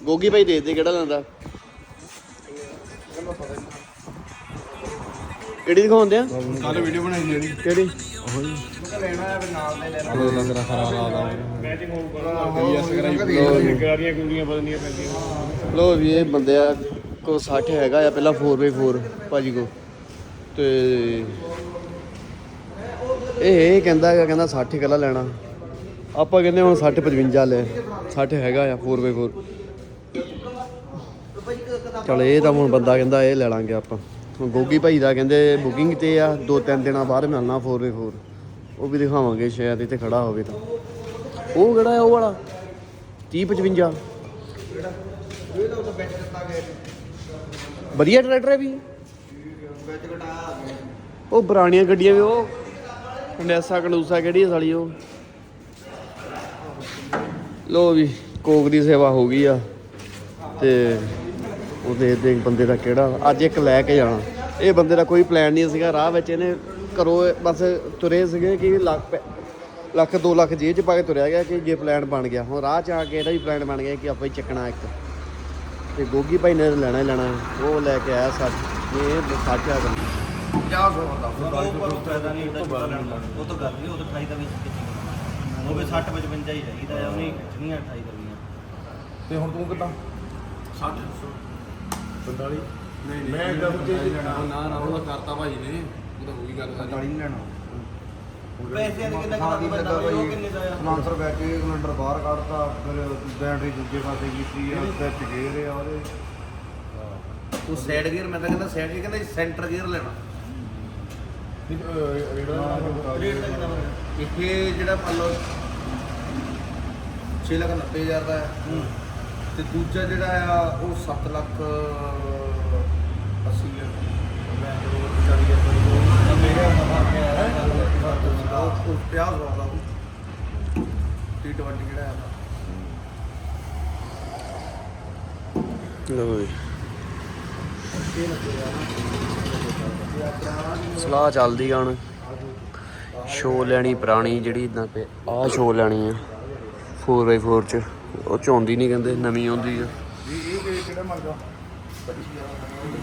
ਗੋਗੀ ਭਾਈ ਦੇ ਦੇ ਕਿਹੜਾ ਲੈਂਦਾ? ਕਿਹੜੀ ਦਿਖਾਉਂਦੇ ਆ?
ਕੱਲ ਵੀਡੀਓ ਬਣਾਈ ਜਿਹੜੀ।
ਕਿਹੜੀ?
ਉਹਦਾ ਤੇਰਾ ਖਰਾ ਲਾਦਾ ਮੈਚਿੰਗ ਹੋਊਗਾ ਯੈਸ ਕਰਾਈ
ਲੋ ਵੀ ਇਹ ਬੰਦਿਆ ਕੋ 60 ਹੈਗਾ ਆ ਪਹਿਲਾਂ 4x4 ਭਾਜੀ ਕੋ ਤੇ ਇਹ ਇਹ ਕਹਿੰਦਾ ਹੈਗਾ ਕਹਿੰਦਾ 60 ਕੱਲਾ ਲੈਣਾ। ਆਪਾਂ ਕਹਿੰਦੇ ਹੁਣ 60 55 ਲੈ 60 ਹੈਗਾ ਆ 4x4 ਚਲ ਇਹ ਤਾਂ ਹੁਣ ਬੰਦਾ ਕਹਿੰਦਾ ਇਹ ਲੈ ਲਾਂਗੇ ਆਪਾਂ। ਹੁਣ ਗੋਗੀ ਭਾਈ ਦਾ ਕਹਿੰਦੇ ਬੁਕਿੰਗ ਤੇ ਆ, ਦੋ ਤਿੰਨ ਦਿਨਾਂ ਬਾਅਦ ਮਿਲਣਾ 4x4 ਉਹ ਵੀ ਦਿਖਾਵਾਂਗੇ ਸ਼ਾਇਦ ਇੱਥੇ ਖੜਾ ਹੋਵੇ ਤਾਂ। ਉਹ ਕਿਹੜਾ ਆ, ਉਹ ਵਾਲਾ? 30 55 ਵਧੀਆ ਟਰੈਕਟਰ ਹੈ ਵੀ? ਉਹ ਪੁਰਾਣੀਆਂ ਗੱਡੀਆਂ ਵੀ ਉਹ ਕੰਡੈਸਾ ਕੰਡੂਸਾ ਕਿਹੜੀ ਆ ਸਾਲੀ ਉਹ? ਲੋ ਵੀ, ਕੋਕ ਦੀ ਸੇਵਾ ਹੋ ਗਈ ਆ। ਤੇ ਉਹ ਦੇਖਦੇ ਬੰਦੇ ਦਾ ਕਿਹੜਾ, ਅੱਜ ਇੱਕ ਲੈ ਕੇ ਜਾਣਾ। ਇਹ ਬੰਦੇ ਦਾ ਕੋਈ ਪਲਾਨ ਨਹੀਂ ਸੀਗਾ, ਰਾਹ ਵਿੱਚ ਇਹਨੇ ਘਰੋਂ ਬਸ ਤੁਰੇ ਸੀਗੇ ਕਿ ਲੱਖ ਪੈ- ਲੱਖ 2 ਲੱਖ ਜੇਬ 'ਚ ਪਾ ਕੇ ਤੁਰਿਆ ਗਿਆ ਕਿ ਜੇ ਪਲਾਨ ਬਣ ਗਿਆ। ਹੁਣ ਰਾਹ 'ਚ ਆ ਕੇ ਇਹਦਾ ਵੀ ਪਲਾਨ ਬਣ ਗਿਆ ਕਿ ਆਪਾਂ ਹੀ ਚੱਕਣਾ ਇੱਕ। ਤੇ ਗੋਗੀ ਭਾਈ ਨੇ ਲੈਣਾ ਹੀ ਲੈਣਾ ਉਹ ਲੈ ਕੇ ਆਇਆ ਸੱਚ। ਇਹ ਸੱਚ ਆ ਗੱਲ
ਫਾਇਦਾ ਨਹੀਂ ਹੁੰਦਾ ਉਹ ਤਾਂ ਗੱਲ ਨਹੀਂ ਉਹ ਤਾਂ 28 ਦਾ ਵੀ ਉਹ ਵੀ 60 55 ਹੀ ਚਾਹੀਦਾ ਆ ਉਹਨੇ ਖਿੱਚਣੀਆਂ 28 ਦਾ ਵੀ
ਤੇ ਹੁਣ ਤੂੰ ਕਿੱਦਾਂ? 60 45 ਨਹੀਂ ਮੈਂ ਦੱਸ ਕੇ
ਨਾ ਨਾ ਉਹਦਾ ਕਰਤਾ ਭਾਜੀ ਨੇ। ਉਹ ਤਾਂ ਹੋਈ ਗੱਲ ਸਾਡੀ
ਨਹੀਂ ਲੈਣਾ।
ਪੈਸਿਆਂ ਦੇ ਕਿੰਨਾ ਕੰਮ
ਕਿੰਨੇ
ਬੰਦਾ
ਦਾ
ਉਹ? ਕਿੰਨੇ ਦਾ ਆ?
ਸਲਾਂਸਰ ਬੈਠੇ ਸਿਲੰਡਰ ਬਾਹਰ ਕੱਢਤਾ ਫਿਰ ਬੈਟਰੀ ਦੂਜੇ ਪਾਸੇ ਕੀਤੀ ਆ ਸਟੈਪ ਗੇਅਰ ਆ ਉਹਦੇ।
ਤੂੰ ਸਾਈਡ ਗੇਅਰ ਮੈਂ ਤਾਂ ਕਹਿੰਦਾ ਸਾਈਡ ਗੇਅਰ ਕਹਿੰਦਾ ਸੈਂਟਰ ਗੇਅਰ ਲੈਣਾ।
ਦਾ
ਇਹ ਜਿਹੜਾ ਮੰਨ ਲਓ 6 ਲੱਖ 90 ਹਜ਼ਾਰ ਦਾ ਹੈ। ਤੇ ਦੂਜਾ ਜਿਹੜਾ ਆ ਉਹ 7 ਲੱਖ 80 ਹਜ਼ਾਰ। ਬੈਂਗਲੌਰ 40 ਹਜ਼ਾਰ
ਮੇਰੇ ਦਾ ਫ਼ਰਕ ਹੈ?
ਉਹ 50 ਹਜ਼ਾਰ ਦਾ T20 ਜਿਹੜਾ ਆ ਲੋ ਸਲਾਹ ਚੱਲਦੀ ਆ ਹੁਣ। ਸ਼ੋ ਲੈਣੀ ਪੁਰਾਣੀ ਜਿਹੜੀ ਇਦਾਂ ਪੇ ਆਹ ਸ਼ੋ ਲੈਣੀ ਆ। 4x4 ਚ। ਉਹ ਚ ਆਉਂਦੀ ਨਹੀਂ ਕਹਿੰਦੇ, ਨਵੀਂ ਆਉਂਦੀ ਆ।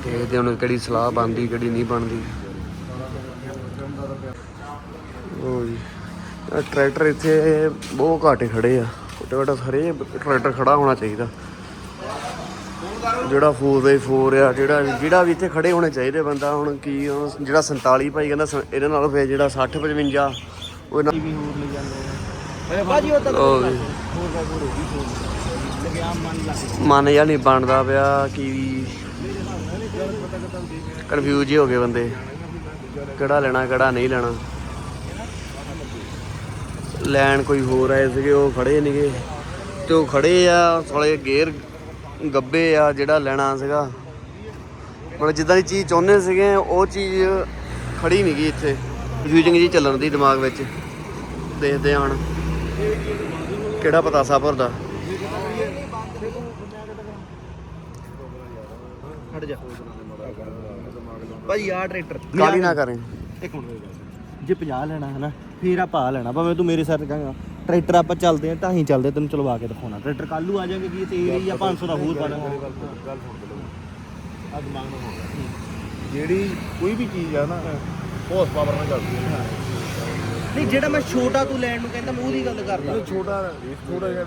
ਦੇਖਦੇ ਹੁਣ ਕਿਹੜੀ ਸਲਾਹ ਬਣਦੀ, ਕਿਹੜੀ ਨਹੀਂ ਬਣਦੀ। ਉਹ ਜੀ ਟਰੈਕਟਰ ਇੱਥੇ ਬਹੁਤ ਘੱਟ ਖੜੇ ਆ। ਘੱਟੋ ਘੱਟ ਸਾਰੇ ਟਰੈਕਟਰ ਖੜਾ ਹੋਣਾ ਚਾਹੀਦਾ। ਜਿਹੜਾ 4x4 ਆ ਜਿਹੜਾ ਜਿਹੜਾ ਵੀ ਇੱਥੇ ਖੜੇ ਹੋਣੇ ਚਾਹੀਦੇ ਬੰਦਾ ਹੁਣ ਕੀ ਜਿਹੜਾ 47 ਭਾਈ ਕਹਿੰਦਾ ਸ- ਇਹਦੇ ਨਾਲ ਫੇਰ ਜਿਹੜਾ 60 55 ਉਹ ਨਾਲ
ਵੀ ਹੋਰ ਲੈ ਜਾਂਦੇ ਬਾਜੀ ਉਹ ਤਾਂ
ਉਹ ਵੀ
ਹੋਰ ਦਾ ਹੋਰ ਹੋ ਗਈ ਹੋਰ ਲੱਗਿਆ ਮਨ ਲੱਗ
ਮਨ ਜਾਂ ਨਹੀਂ ਬਣਦਾ ਪਿਆ ਕੀ ਕਨਫਿਊਜ਼ ਹੀ ਹੋ ਗਏ ਬੰਦੇ। ਕਿਹੜਾ ਲੈਣਾ ਕਿਹੜਾ ਨਹੀਂ ਲੈਣਾ। ਲੈਣ ਕੋਈ ਹੋਰ ਆਏ ਸੀਗੇ ਉਹ ਖੜੇ ਨਹੀਂਗੇ ਤੇ ਉਹ ਖੜੇ ਆ ਸਾਲੇ ਗੇਅਰ ਗੱਬੇ ਆ ਜਿਹੜਾ ਲੈਣਾ ਸੀਗਾ। ਮਤਲਬ ਜਿੱਦਾਂ ਦੀ ਚੀਜ਼ ਚਾਹੁੰਦੇ ਸੀਗੇ ਉਹ ਚੀਜ਼ ਖੜੀ ਨਹੀਂ ਗਈ ਇੱਥੇ। ਕਨਫਿਊਜ਼ਿੰਗ ਜੀ ਚੱਲਣ ਦੀ ਦਿਮਾਗ ਵਿੱਚ। ਦੇਖਦੇ ਹਾਂ ਕਿਹੜਾ ਪਤਾਸਾ ਭਰਦਾ।
ਹਟ ਜਾ। ਭਾਜੀ ਆ ਟਰੈਕਟਰ।
ਕਾਲੀ ਨਾ ਕਰੇ?
ਇੱਕ ਮਿੰਟ ਜੇ 50 ਲੈਣਾ ਹੈ ਨਾ ਫੇਰ ਆਪਾਂ ਆਹ ਲੈਣਾ। ਭਾਵੇਂ ਤੂੰ ਮੇਰੇ ਸਿਰ ਤੇ ਕਹਾਂਗਾ ਟਰੈਕਟਰ ਆਪਾਂ ਚੱਲਦੇ ਆ ਢਾਹੀਂ ਚੱਲਦੇ ਤੈਨੂੰ ਚਲਵਾ ਕੇ ਦਿਖਾਉਣਾ। ਟਰੈਕਟਰ ਕੱਲ ਆ ਜਾਏਗਾ ਕੀ ਤੇਰੀ ਜਾਂ 500 ਦਾ ਹੋਰ ਪਾ ਦਾਂਗੇ
ਆ ਦਿਮਾਗ ਨਾਲ ਹੋ ਗਿਆ ਜਿਹੜੀ ਕੋਈ ਵੀ ਚੀਜ਼ ਆ ਨਾ ਹੌਸ ਪਾਵਰ ਨਾਲ ਚੱਲਦੀ ਹੈ।
ਨਹੀਂ ਜਿਹੜਾ ਮੈਂ ਛੋਟਾ ਤੂੰ ਲੈਣ ਨੂੰ ਕਹਿੰਦਾ ਮੈਂ ਉਹਦੀ ਗੱਲ ਕਰਦਾ।
ਇਹ ਛੋਟਾ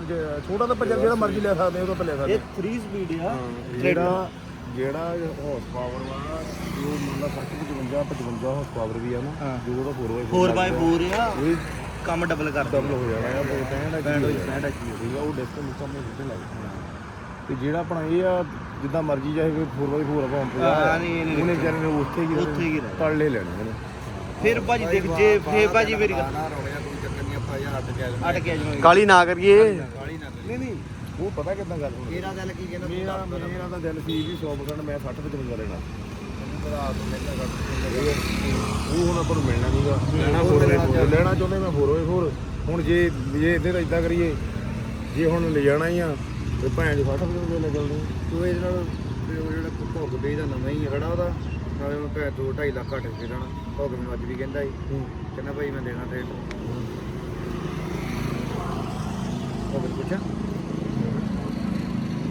ਜਿਹਾ ਛੋਟਾ ਤਾਂ ਪੰਜਾ ਜਿਹੜਾ ਮਰਜ਼ੀ ਲੈ ਸਕਦੇ ਹੋ ਉਹ ਤਾਂ ਲੈ ਸਕਦੇ
ਇਹ 3 ਸਪੀਡ ਆ।
ਜਿਹੜਾ ਜਿਹੜਾ ਹੌਸ ਪਾਵਰ ਵਾ ਜੋ ਮੰਨ ਲਾ 60 55 55 ਹੌਸ ਪਾਵਰ ਵੀ ਆ ਨਾ ਜੋ ਉਹਦਾ 4x4
4x4 ਆ
ਇਹ
ਕੰਮ ਡਬਲ ਕਰਦਾ
ਡਬਲ ਹੋ ਜਾਣਾ ਹੈ ਉਹ ਕਹਿੰਦਾ ਕਿ ਸੈਂਡ ਐਚਪੀ ਹੋਵੇਗਾ ਉਹ ਡਿਸਟੈਂਸ ਨੂੰ ਸਾਹਮਣੇ ਸਿੱਧੇ ਲੱਗ ਤੇ ਜਿਹੜਾ ਆਪਣਾ ਇਹ ਆ ਜਿੱਦਾਂ ਮਰਜ਼ੀ ਚਾਹੇ 4x4 ਆਪਾਂ ਪੰਪ
ਹਾਂ, ਨਹੀਂ, ਨਹੀਂ
ਉਹਨੇ ਵਿਚਾਰੇ ਨੇ ਉੱਥੇ ਹੀ
ਉੱਥੇ ਹੀ।
ਤੜਲੇ ਲੈਣੇ ਉਹਨੇ
ਫਿਰ ਭਾਜੀ ਦੇਖ ਜੇ ਫੇਰ ਭਾਜੀ ਮੇਰੀ ਗੱਲ
ਨਾ ਰੋੜਿਆ ਕੋਈ ਚੱਕਰ ਨਹੀਂ ਆਪਾਂ ਯਾਰ ਅੱਡ ਗਿਆ
ਅਟ ਗਿਆ ਜਿਵੇਂ
ਕਾਲੀ ਨਾ ਕਰੀਏ।
ਕਾਲੀ ਨਾ
ਨਹੀਂ ਨਹੀਂ। ਉਹ ਪਤਾ ਕਿਦਾਂ ਗੱਲ ਹੋਣੀ
ਮੇਰਾ ਗੱਲ ਕੀ ਕਹਿੰਦਾ
ਮੇਰਾ ਮੇਰਾ ਤਾਂ ਦਿਲ ਸੀ ਵੀ 100% ਮੈਂ 60 ਵਿੱਚ ਬੰਦਾ ਲੈਣਾ ਉਹ ਹੁਣ ਆਪਾਂ ਨੂੰ ਮਿਲਣਾ ਨਹੀਂਗਾ। ਲੈਣਾ 4x4 ਲੈਣਾ ਚਾਹੁੰਦੇ। ਮੈਂ 4x4 ਹੁਣ ਜੇ ਜੇ ਇਹਦੇ ਤਾਂ ਇਦਾਂ ਕਰੀਏ ਜੇ ਹੁਣ ਲੈ ਜਾਣਾ ਹੀ ਆ ਤੇ ਭੈਣ ਜੀ 60 ਵਿੱਚ ਲੈ ਚੱਲਦੇ
ਤੂੰ ਇਹਦੇ ਨਾਲ ਜਿਹੜਾ ਭੁੱਖ ਬਈ ਦਾ ਨਵਾਂ ਹੀ ਖੜਾ ਉਹਦਾ। ਨਾਲੇ ਮੈਂ ਭੈ 2 2.5 ਲੱਖ ਘੱਟ ਦੇ ਦੇਣਾ। ਭੁੱਖ ਮੈਨੂੰ ਅੱਜ ਵੀ ਕਹਿੰਦਾ ਸੀ। ਕਹਿੰਦਾ ਭਾਈ ਮੈਂ ਦੇਣਾ ਤੇ। ਉਹ ਮੈਨੂੰ ਪੁੱਛਿਆ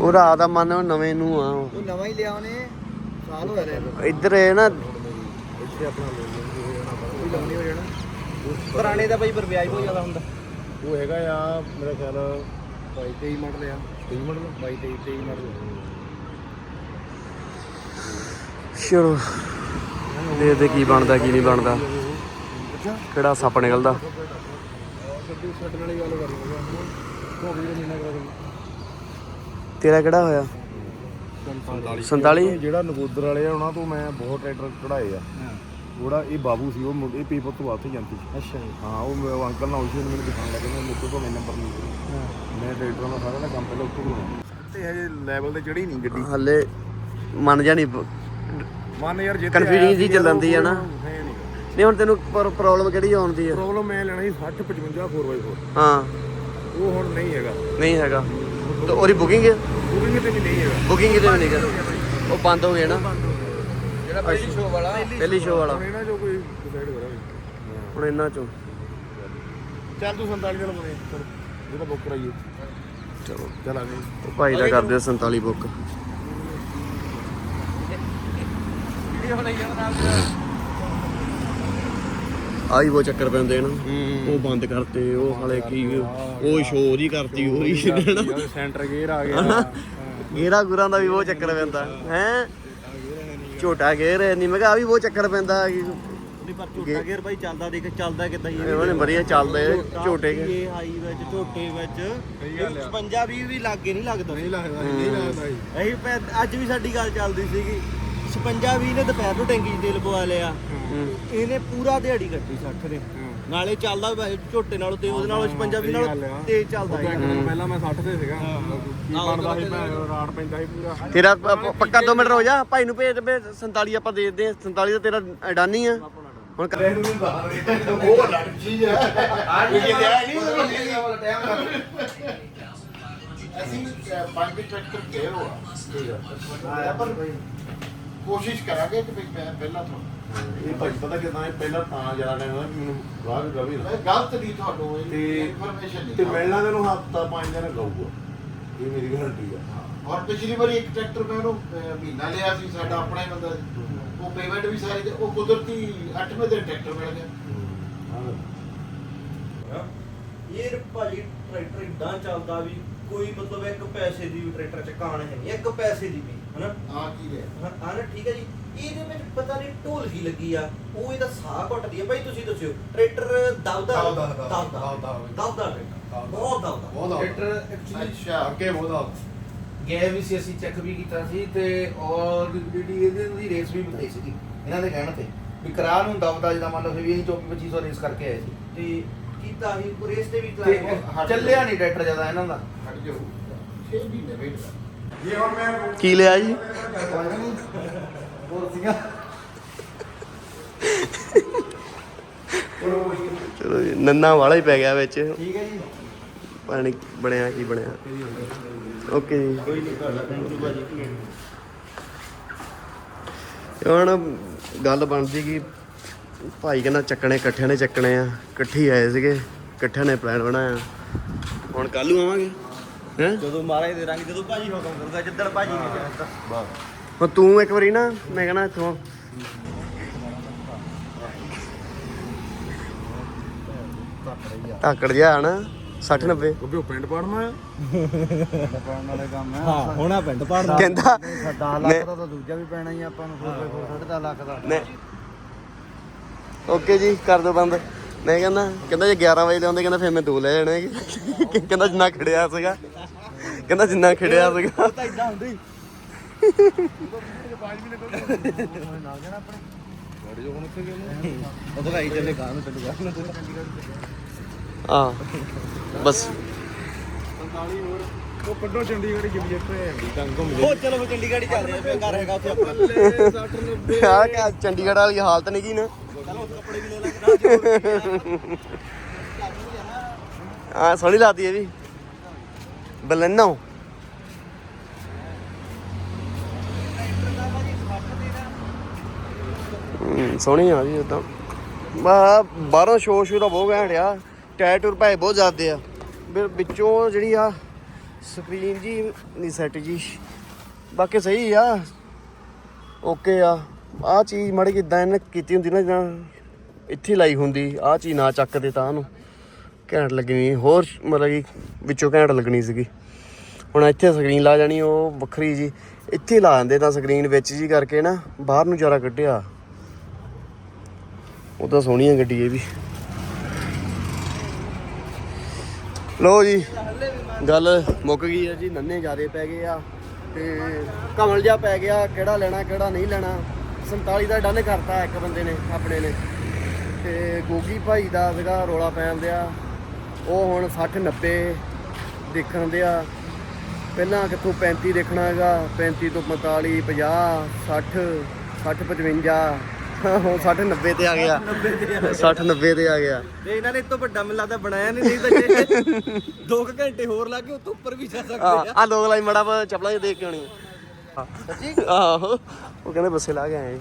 ਉਹ ਰਾਤ ਦਾ ਮਨ ਉਹ ਨਵੇਂ ਨੂੰ ਆ।
ਉਹ ਨਵਾਂ ਹੀ ਲਿਆ ਉਹਨੇ ਸਾਲ ਹੋਇਆ ਰਿਹਾ
ਇੱਧਰ ਇਹ ਨਾ
ਇੱਥੇ ਆਪਣਾ ਲੈ ਹੋ
ਕੋਈ ਹੋ ਜਾਣਾ।
ਪੁਰਾਣੇ ਦਾ ਭਾਈ ਪਰ ਵਿਆਜ ਬਹੁਤ ਜ਼ਿਆਦਾ ਹੁੰਦਾ।
ਉਹ ਹੈਗਾ ਆ ਮੇਰਾ ਖਿਆਲ
22 23 ਮਾਡਲ ਆ।
23 ਮਾਡਲ
22 23 23 ਮਾਡਲ
ਚਲੋ। ਦੇਖਦੇ ਕੀ ਬਣਦਾ ਕੀ ਨਹੀਂ ਬਣਦਾ। ਕਿਹੜਾ ਸੱਪ ਨਿਕਲਦਾ?
ਗੱਡੀ ਛੱਡਣ ਵਾਲੀ ਗੱਲ ਕਰ ਰਿਹਾ ਹਾਂ ਵੀ ਮਹੀਨਾ ਕਰਾ
ਤੇਰਾ ਕਿਹੜਾ ਹੋਇਆ? 47
ਜਿਹੜਾ ਨਗੋਦਰ ਵਾਲੇ ਆ ਉਹਨਾਂ ਤੋਂ ਮੈਂ ਬਹੁਤ ਟਰੈਕਟਰ ਕਢਾਏ ਆ। ਉਹਦਾ ਇਹ ਬਾਬੂ ਸੀ ਉਹ ਮੁੰਡੇ ਪੀਪਲ ਤੋਂ ਆਥੇ ਜਾਂਦੀ
ਅੱਛਾ ਜੀ।
ਹਾਂ ਉਹ ਮੇਰੇ ਅੰਕਲ ਨਾਲ ਉਸੇ ਮੈਨੂੰ ਦਿਖਾਉਣ ਲੱਗੇ ਮੈਂ ਮੇਰੇ ਕੋਲ ਮੈਂ ਨੰਬਰ ਨਹੀਂ ਮੈਂ ਟਰੈਕਟਰਾਂ ਦਾ ਸਾਰਾ ਕੰਮ ਪਹਿਲਾਂ ਉੱਥੋਂ ਕਰਾਉਣਾ ਤੇ ਹਜੇ ਲੈਵਲ ਤੇ ਚੜੀ ਨਹੀਂ ਗੱਡੀ।
ਹੱਲੇ ਮਨ ਜਾਣੀ
ਮਨ ਯਾਰ ਜਿੱਥੇ
Confusing ਜਿਹੀ ਚੱਲਣ ਦੀ ਆ ਨਾ। ਨਹੀਂ। ਹੁਣ ਤੈਨੂੰ ਪ੍ਰੋਬਲਮ ਕਿਹੜੀ ਆਉਂਦੀ ਆ?
ਪ੍ਰੋਬਲਮ ਮੈਂ ਲੈਣਾ ਸੀ 60 55 4x4
ਹਾਂ।
ਉਹ ਹੁਣ ਨਹੀਂ ਹੈਗਾ।
ਨਹੀਂ ਹੈਗਾ। ਤੇ ਉਹਦੀ ਬੁਕਿੰਗ
ਬੁਕਿੰਗ ਤੇ ਨਹੀਂ ਹੈਗਾ।
ਬੁਕਿੰਗ ਵੀ ਨਹੀਂ ਕਰ ਉਹ ਬੰਦ ਹੋ ਗਿਆ ਨਾ।
ਜਿਹੜਾ ਪਹਿਲੀ ਸ਼ੋਅ ਵਾਲਾ।
ਪਹਿਲੀ ਸ਼ੋਅ ਵਾਲਾ।
ਹੁਣ ਇਹਨਾਂ ਚੋਂ ਕੋਈ ਡਿਸਾਈਡ ਕਰਾਂਗੇ
ਹੁਣ ਇਹਨਾਂ ਚੋਂ।
ਚੱਲ ਤੂੰ 47 ਦਾ ਬਣੇ ਚਲ ਜਿਹੜਾ ਬੁੱਕ ਕਰਾਈਏ
ਚਲੋ।
ਚੱਲ ਆ ਗਏ।
ਉਹ ਭਾਈ ਦਾ ਕਰਦੇ 47 ਬੁੱਕ।
ਵੀਡੀਓ ਬਣਾਈ ਜਾਣਾ ਨਾਲ
ਆਹੀ ਉਹ ਚੱਕਰ ਪੈਂਦੇ ਨਾ ਉਹ ਬੰਦ ਕਰਤੇ ਉਹ ਹਾਲੇ ਕੀ ਉਹ ਸ਼ੋਅ ਦੀ ਕਰਤੀ ਉਹ ਹੀ ਨਾ
ਸੈਂਟਰ ਗੇਅਰ ਆ ਗਿਆ
ਗੇਰਾ ਗੁਰਾਂ ਦਾ ਵੀ ਉਹ ਚੱਕਰ ਪੈਂਦਾ। ਹੈ? ਝੋਟਾ ਗੇਰ ਨਹੀਂ ਮੈਂ ਕਿਹਾ ਆ ਵੀ ਉਹ ਚੱਕਰ ਪੈਂਦਾ ਕਿ
ਨਹੀਂ ਪਰ ਝੋਟਾ ਗੇਰ ਬਾਈ ਚੱਲਦਾ ਦੇਖ ਚੱਲਦਾ ਕਿੱਦਾਂ ਹੀ
ਇਹਨਾਂ ਨੇ ਵਧੀਆ ਚੱਲਦੇ ਝੋਟੇ ਗੇ।
ਇਹ ਹਾਈ ਵਿੱਚ ਝੋਟੇ ਵਿੱਚ। 55 20 ਵੀ ਲੱਗੇ ਨਹੀਂ ਲੱਗਦਾ
ਨਹੀਂ ਲੱਗਦਾ ਨਹੀਂ ਲੱਗਦਾ ਜੀ।
ਅਸੀਂ ਪੈ- ਅੱਜ ਵੀ ਸਾਡੀ ਗੱਲ ਚੱਲਦੀ ਸੀਗੀ। 56 20 ਨੇ ਦੁਪਹਿਰ ਨੂੰ ਟੈਂਕੀ 'ਚ ਤੇਲ ਪਵਾ ਲਿਆ। ਇਹਨੇ ਪੂਰਾ ਦਿਹਾੜੀ ਕੱਟੀ 60 ਨੇ। ਨਾਲੇ ਚੱਲਦਾ ਵੈਸੇ ਝੋਟੇ ਨਾਲੋਂ ਤੇ ਉਹਦੇ ਨਾਲੋਂ 56 20 ਨਾਲੋਂ ਤੇਜ਼ ਚੱਲਦਾ ਹੈ
ਪਹਿਲਾਂ ਮੈਂ 60 ਤੇ ਸੀਗਾ। ਕੀ ਬਣਦਾ ਸੀ ਮੈਂ ਰਾੜ ਪੈਂਦਾ ਸੀ ਪੂਰਾ।
ਤੇਰਾ ਪ- ਪੱਕਾ 2 ਮਿੰਟ ਹੋ ਜਾ ਭਾਈ ਨੂੰ ਭੇਜ ਦੇ 47 ਆਪਾਂ ਦੇ ਦੇ 47 ਦਾ ਤੇਰਾ ਡਾਨੀ ਆ। ਹੁਣ ਕ-
ਉਹ ਲੜ ਚੀਜ਼ ਹੈ ਆ। ਇਹ ਲਿਆ
ਅਸੀਂ ਅ, ਪੰਜ ਟਰੈਕਟਰ ਗਏ ਹੋ ਆ। ਪਰ ਕੋਸ਼ਿਸ਼ ਕਰਾਂਗੇ ਕਿ ਵੀ ਮੈਂ ਪਹਿਲਾਂ ਤੋਂ
ਇਹ ਭਾਈ ਪਤਾ ਕਿਦਾਂ ਇਹ ਪਹਿਲਾਂ ਤਾਂ ਜ਼ਿਆਦਾ ਟਾਈਮ ਹੋਇਆ ਮੈਨੂੰ ਰਾਹ ਰਵੀ
ਮੈਂ ਗਲਤ ਨਹੀਂ ਤੁਹਾਨੂੰ ਇਹ
ਤੇ
ਇਨਫੋਰਮੇਸ਼ਨ
ਤੇ
ਨਹੀਂ
ਮਿਲਣਾ ਤੈਨੂੰ ਹਫਤਾ ਪੰਜ ਦਿਨ ਗਾਊਗਾ ਇਹ ਮੇਰੀ ਗਾਰੰਟੀ ਆ।
ਔਰ ਪਿਛਲੀ ਵਾਰੀ ਇੱਕ ਟਰੈਕਟਰ ਮੈਂ ਉਹਨੂੰ ਮਹੀਨਾ ਲਿਆ ਸੀ ਸਾਡਾ ਆਪਣਾ ਹੀ ਬੰਦਾ ਸੀ। ਉਹ ਪੇਮੈਂਟ ਵੀ ਸਾਰੀ ਤੇ- ਉਹ ਕੁਦਰਤੀ 8ਵੇਂ ਦਿਨ ਟਰੈਕਟਰ ਮਿਲ ਗਿਆ।
ਇਹ ਭਾਜੀ ਟਰੈਕਟਰ ਇਦਾਂ ਚੱਲਦਾ ਵੀ ਕੋਈ ਮਤਲਬ ਇੱਕ ਪੈਸੇ ਦੀ ਵੀ ਟਰੈਕਟਰ ਚ ਕਾਣ ਹੈ ਨਹੀਂ ਇੱਕ ਪੈਸੇ ਦੀ ਵੀ। ਹਨਾ?
ਆ ਕੀ ਲਿਆ
ਹਾਂ ਨਾ ਠੀਕ ਹੈ ਜੀ। ਇਹਦੇ ਵਿੱਚ ਪਤਾ ਨਹੀਂ ਢੋਲਕੀ ਲੱਗੀ ਆ ਉਹ ਇਹਦਾ ਸਾਹ ਘੁੱਟਦੀ ਆ। ਭਾਈ ਤੁਸੀਂ ਦੱਸਿਓ ਟਰੈਕਟਰ ਦਵਦਾ
ਦਵਦਾ, ਦਵਦਾ,
ਦਵਦਾ
ਦਵਦਾ।
ਦਵਦਾ ਟਰੈਕਟਰ ਬਹੁਤ ਦਵਦਾ
ਟਰੈਕਟਰ ਐਕਚੁਅਲੀ
ਅੱਛਾ ਅੱਗੇ ਬਹੁਤ
ਗਏ ਵੀ ਸੀ ਅਸੀਂ ਚੈੱਕ ਵੀ ਕੀਤਾ ਸੀ ਤੇ ਔਰ ਜਿਹੜੀ ਇਹਦੀ ਦੀ ਰੇਸ ਵੀ ਬਣਾਈ ਸੀ ਇਹਨਾਂ ਦੇ ਕਹਿਣ ਤੇ। ਵੀ ਕਰਾ ਨੂੰ ਦਬਦਾ ਜਿਹਦਾ ਮੰਨ ਲਓ ਵੀ ਅਸੀਂ 24 2500 ਰੇਸ ਕਰਕੇ ਆਏ ਸੀ।
ਤੇ ਕੀਤਾ ਹੀ ਰੇਸ ਤੇ ਵੀ
ਤੇ
ਚਲਾਇਆ।
ਚੱਲਿਆ ਨਹੀਂ ਟਰੈਕਟਰ ਜ਼ਿਆਦਾ ਇਹਨਾਂ ਦਾ।
ਹਟ ਜਾਓ 6 ਮਹੀਨੇ ਵੇਟ ਕਰ
ਜੇ ਹੁਣ ਮੈਂ
ਕੀ ਲਿਆ ਜੀ?
ਹੋਰ
ਚਲੋ ਜੀ, ਨੰਨਾ ਵਾਲਾ ਹੀ ਪੈ ਗਿਆ ਵਿੱਚ।
ਠੀਕ ਹੈ ਜੀ
ਪਾਣੀ ਬਣਿਆ ਕੀ ਬਣਿਆ। ਓਕੇ ਜੀ। ਹੁਣ ਗੱਲ ਬਣਦੀ ਕਿ ਭਾਈ ਕਹਿੰਦਾ ਚੱਕਣੇ, ਇਕੱਠਿਆਂ ਨੇ ਚੱਕਣੇ ਆ। ਇਕੱਠੇ ਆਏ ਸੀਗੇ, ਇਕੱਠਿਆਂ ਨੇ ਪਲਾਨ ਬਣਾਇਆ। ਹੁਣ ਕੱਲ ਨੂੰ ਆਵਾਂਗੇ। ਹੈ?
ਜਦੋਂ ਮਹਾਰਾਜ ਦੇ ਰੰਗ ਜਦੋਂ ਭਾਜੀ ਹੁਕਮ ਕਰੂਗਾ ਜਿੱਦਣ ਭਾਜੀ ਨੇ ਕਹਿਤਾ
ਹੁਣ ਤੂੰ ਇੱਕ ਵਾਰੀ ਨਾ ਮੈਂ ਕਹਿੰਦਾ ਇੱਥੋਂ। ਧਾਕੜ ਜਾ ਨਾ 60 90
ਕਿਉਂਕਿ ਉਹ ਪਿੰਡ ਪੜਨਾ
ਪਾਉਣ ਵਾਲੇ ਕੰਮ ਹੈ।
ਹਾਂ ਹੋਣਾ ਪਿੰਡ ਪਾੜਦਾ
ਕਹਿੰਦਾ
10 ਲੱਖ ਦਾ ਤਾਂ ਦੂਜਾ ਵੀ ਪੈਣਾ ਹੀ ਆ ਆਪਾਂ ਨੂੰ ਫੋਰ ਫੋਰ 10 ਲੱਖ ਦਾ।
ਨੇ ਓਕੇ ਜੀ ਕਰ ਦੋ ਬੰਦ। ਮੈਂ ਕਹਿੰਦਾ ਕਹਿੰਦਾ ਜੇ 11 ਵਜੇ ਲਿਆਉਂਦੇ ਕਹਿੰਦਾ ਫਿਰ ਮੈਂ ਦੋ ਲੈ ਜਾਣੇ। ਕਹਿੰਦਾ ਜਿੰਨਾ ਖੜਿਆ ਸੀਗਾ ਕਹਿੰਦਾ ਜਿੰਨਾ ਖੜਿਆ ਸੀਗਾ।
ਤਾਂ ਇਦਾਂ ਹੁੰਦੀ ਉਹ ਤਾਂ ਭਾਈ ਚੱਲੇ ਗਾਂ ਨੂੰ ਚੱਲੂਗਾ
ਆ ਬਸ।
ਉਹ ਕੱਢੋ ਚੰਡੀਗੜ੍ਹ ਜਿਮਜੈਟ ਹੈ ਤੰਗ ਘੁੰਮ
ਉਹ ਚਲੋ ਫਿਰ ਚੰਡੀਗੜ੍ਹ ਹੀ ਚੱਲਦੇ ਆ ਫਿਰ ਘਰ ਹੈਗਾ ਉੱਥੇ ਆਪਣਾ।
ਆ ਕਿ ਚੰਡੀਗੜ੍ਹ ਵਾਲੀ ਹਾਲਤ ਨਹੀਂ ਕੀ ਨਾ? ਆ ਸੋਹਣੀ ਲਾਤੀ ਹੈ ਵੀ। ਬਲੈਨੋ। ਸੋਹਣੀ ਆ ਜੀ ਉਦਾਂ ਬਾ, ਬਾਹਰੋਂ ਸ਼ੋਅ ਸ਼ੂ ਦਾ ਬਹੁਤ ਘੈਂਟ ਆ। ਟਾਇਰ ਟੂਰ ਭਾਈ ਬਹੁਤ ਜ਼ਿਆਦੇ ਆ। ਵਿੱਚੋਂ ਜਿਹੜੀ ਆ ਸਕਰੀਨ ਜੀ ਨਹੀਂ ਸੈੱਟ ਜੀ। ਬਾਕੀ ਸਹੀ ਆ। ਓਕੇ ਆ। ਆਹ ਚੀਜ਼ ਮੜੀ ਕਿਦਾਂ ਇਹਨੇ ਕੀਤੀ ਹੁੰਦੀ ਨਾ ਜਾਂ ਇੱਥੇ ਲਾਈ ਹੁੰਦੀ, ਆਹ ਚੀਜ਼ ਨਾ ਚੱਕਦੇ ਤਾਂ ਉਹਨੂੰ ਘੈਂਟ ਲੱਗਣੀ ਹੋਰ ਮਤਲਬ ਕਿ ਵਿੱਚੋਂ ਘੈਂਟ ਲੱਗਣੀ ਸੀਗੀ। ਹੁਣ ਇੱਥੇ ਸਕਰੀਨ ਲਾ ਜਾਣੀ, ਉਹ ਵੱਖਰੀ ਜੀ, ਇੱਥੇ ਲਾ ਦਿੰਦੇ ਤਾਂ ਸਕਰੀਨ ਵਿੱਚ ਜੀ ਕਰਕੇ ਨਾ ਬਾਹਰ ਨੂੰ ਜ਼ਿਆਦਾ ਕੱਢਿਆ। ਉਹ ਤਾਂ ਸੋਹਣੀ ਆ ਗੱਡੀ ਇਹ ਵੀ। ਲੋ ਜੀ, ਗੱਲ ਮੁੱਕ ਗਈ ਹੈ ਜੀ, ਨੰਨੇ ਜ਼ਿਆਦੇ ਪੈ ਗਏ ਆ ਤੇ ਕਮਲ ਜਿਹਾ ਪੈ ਗਿਆ, ਕਿਹੜਾ ਲੈਣਾ, ਕਿਹੜਾ ਨਹੀਂ ਲੈਣਾ। 47 ਦਾ ਡਨ ਕਰਤਾ ਇੱਕ ਬੰਦੇ ਨੇ ਆਪਣੇ ਨੇ। ਤੇ ਗੋਗੀ ਭਾਈ ਦਾ ਸੀਗਾ ਰੋਲਾ ਪੈਣ ਦਿਆ ਉਹ ਹੁਣ 60 90 ਦੇਖਣ ਦਿਆ। ਪਹਿਲਾਂ ਕਿੱਥੋਂ 35 ਦੇਖਣਾ ਹੈਗਾ 35 ਤੋਂ 45 50 60 60 55 ਹੁਣ 60 90 ਤੇ ਆ ਗਿਆ। 60 90 ਤੇ ਆ ਗਿਆ।
ਤੇ ਇਹਨਾਂ ਨੇ ਤੋਂ ਵੱਡਾ ਮੈਨੂੰ ਲੱਗਦਾ ਬਣਾਇਆ ਨਹੀਂ ਨਹੀਂ ਤਾਂ ਜੇ 2 ਘੰਟੇ ਹੋਰ ਲਾ ਕੇ ਉੱਤੋਂ ਉੱਪਰ ਵੀ ਜਾ ਸਕਦੇ ਆ।
ਆ ਲੋਕ ਲਾਈ ਮੜਾ ਚੱਪਲਾਂ ਦੇਖ ਕੇ ਆਉਣੀ ਸੱਚੀ? ਆਹੋ। ਉਹ ਕਹਿੰਦੇ ਬੱਸੇ ਲਾ ਕੇ ਆਏ।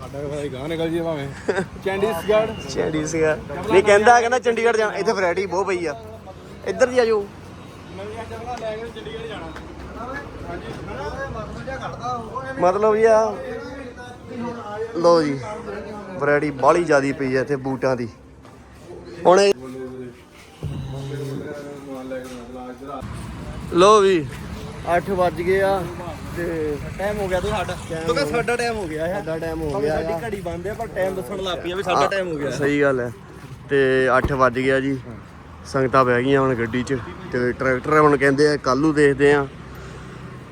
ਸਾਡਾ ਭਾਈ ਗਾਂ ਨਿਕਲ ਜੀ ਭਾਵੇਂ। ਚੰਡੀਗੜ੍ਹ
ਚੰਡੀ ਸੀਗਾ ਨਹੀਂ ਕਹਿੰਦਾ ਕਹਿੰਦਾ ਚੰਡੀਗੜ੍ਹ ਜਾਣਾ। ਇੱਥੇ ਵੈਰਾਈਟੀ ਬਹੁਤ ਪਈ ਆ। ਇੱਧਰ ਦੀ ਆ ਜਾਓ। ਮਤਲਬ ਜੀ ਆ ਲੋ ਜੀ ਵੈਰਾਈਟੀ ਬਾਹਲੀ ਜ਼ਿਆਦੀ ਪਈ ਆ ਇੱਥੇ ਬੂਟਾਂ ਦੀ। ਹੁਣ ਇਹ- ਲੋ ਵੀ 8 ਵੱਜ ਗਏ ਆ। ਤੇ
ਟਾਈਮ ਹੋ ਗਿਆ ਤੂੰ ਸਾਡਾ। ਤੂੰ ਕਹ ਸਾਡਾ ਟਾਈਮ ਹੋ ਗਿਆ ਹੈ
ਸਾਡਾ ਟਾਈਮ ਹੋ ਗਿਆ ਆ
ਸਾਡੀ ਘੜੀ ਬੰਦ ਆ ਪਰ ਟਾਈਮ ਦੱਸਣ ਲੱਗ ਪਈ ਆ ਵੀ ਸਾਡਾ ਟਾਈਮ ਹੋ ਗਿਆ।
ਸਹੀ ਗੱਲ ਹੈ। ਤੇ 8 ਵੱਜ ਗਿਆ ਜੀ। ਸੰਗਤਾਂ ਬਹਿ ਗਈਆਂ ਹੁਣ ਗੱਡੀ 'ਚ। ਤੇ ਟਰੈਕਟਰ ਹੁਣ ਕਹਿੰਦੇ ਆ ਕੱਲ੍ਹ ਨੂੰ ਦੇਖਦੇ ਆ।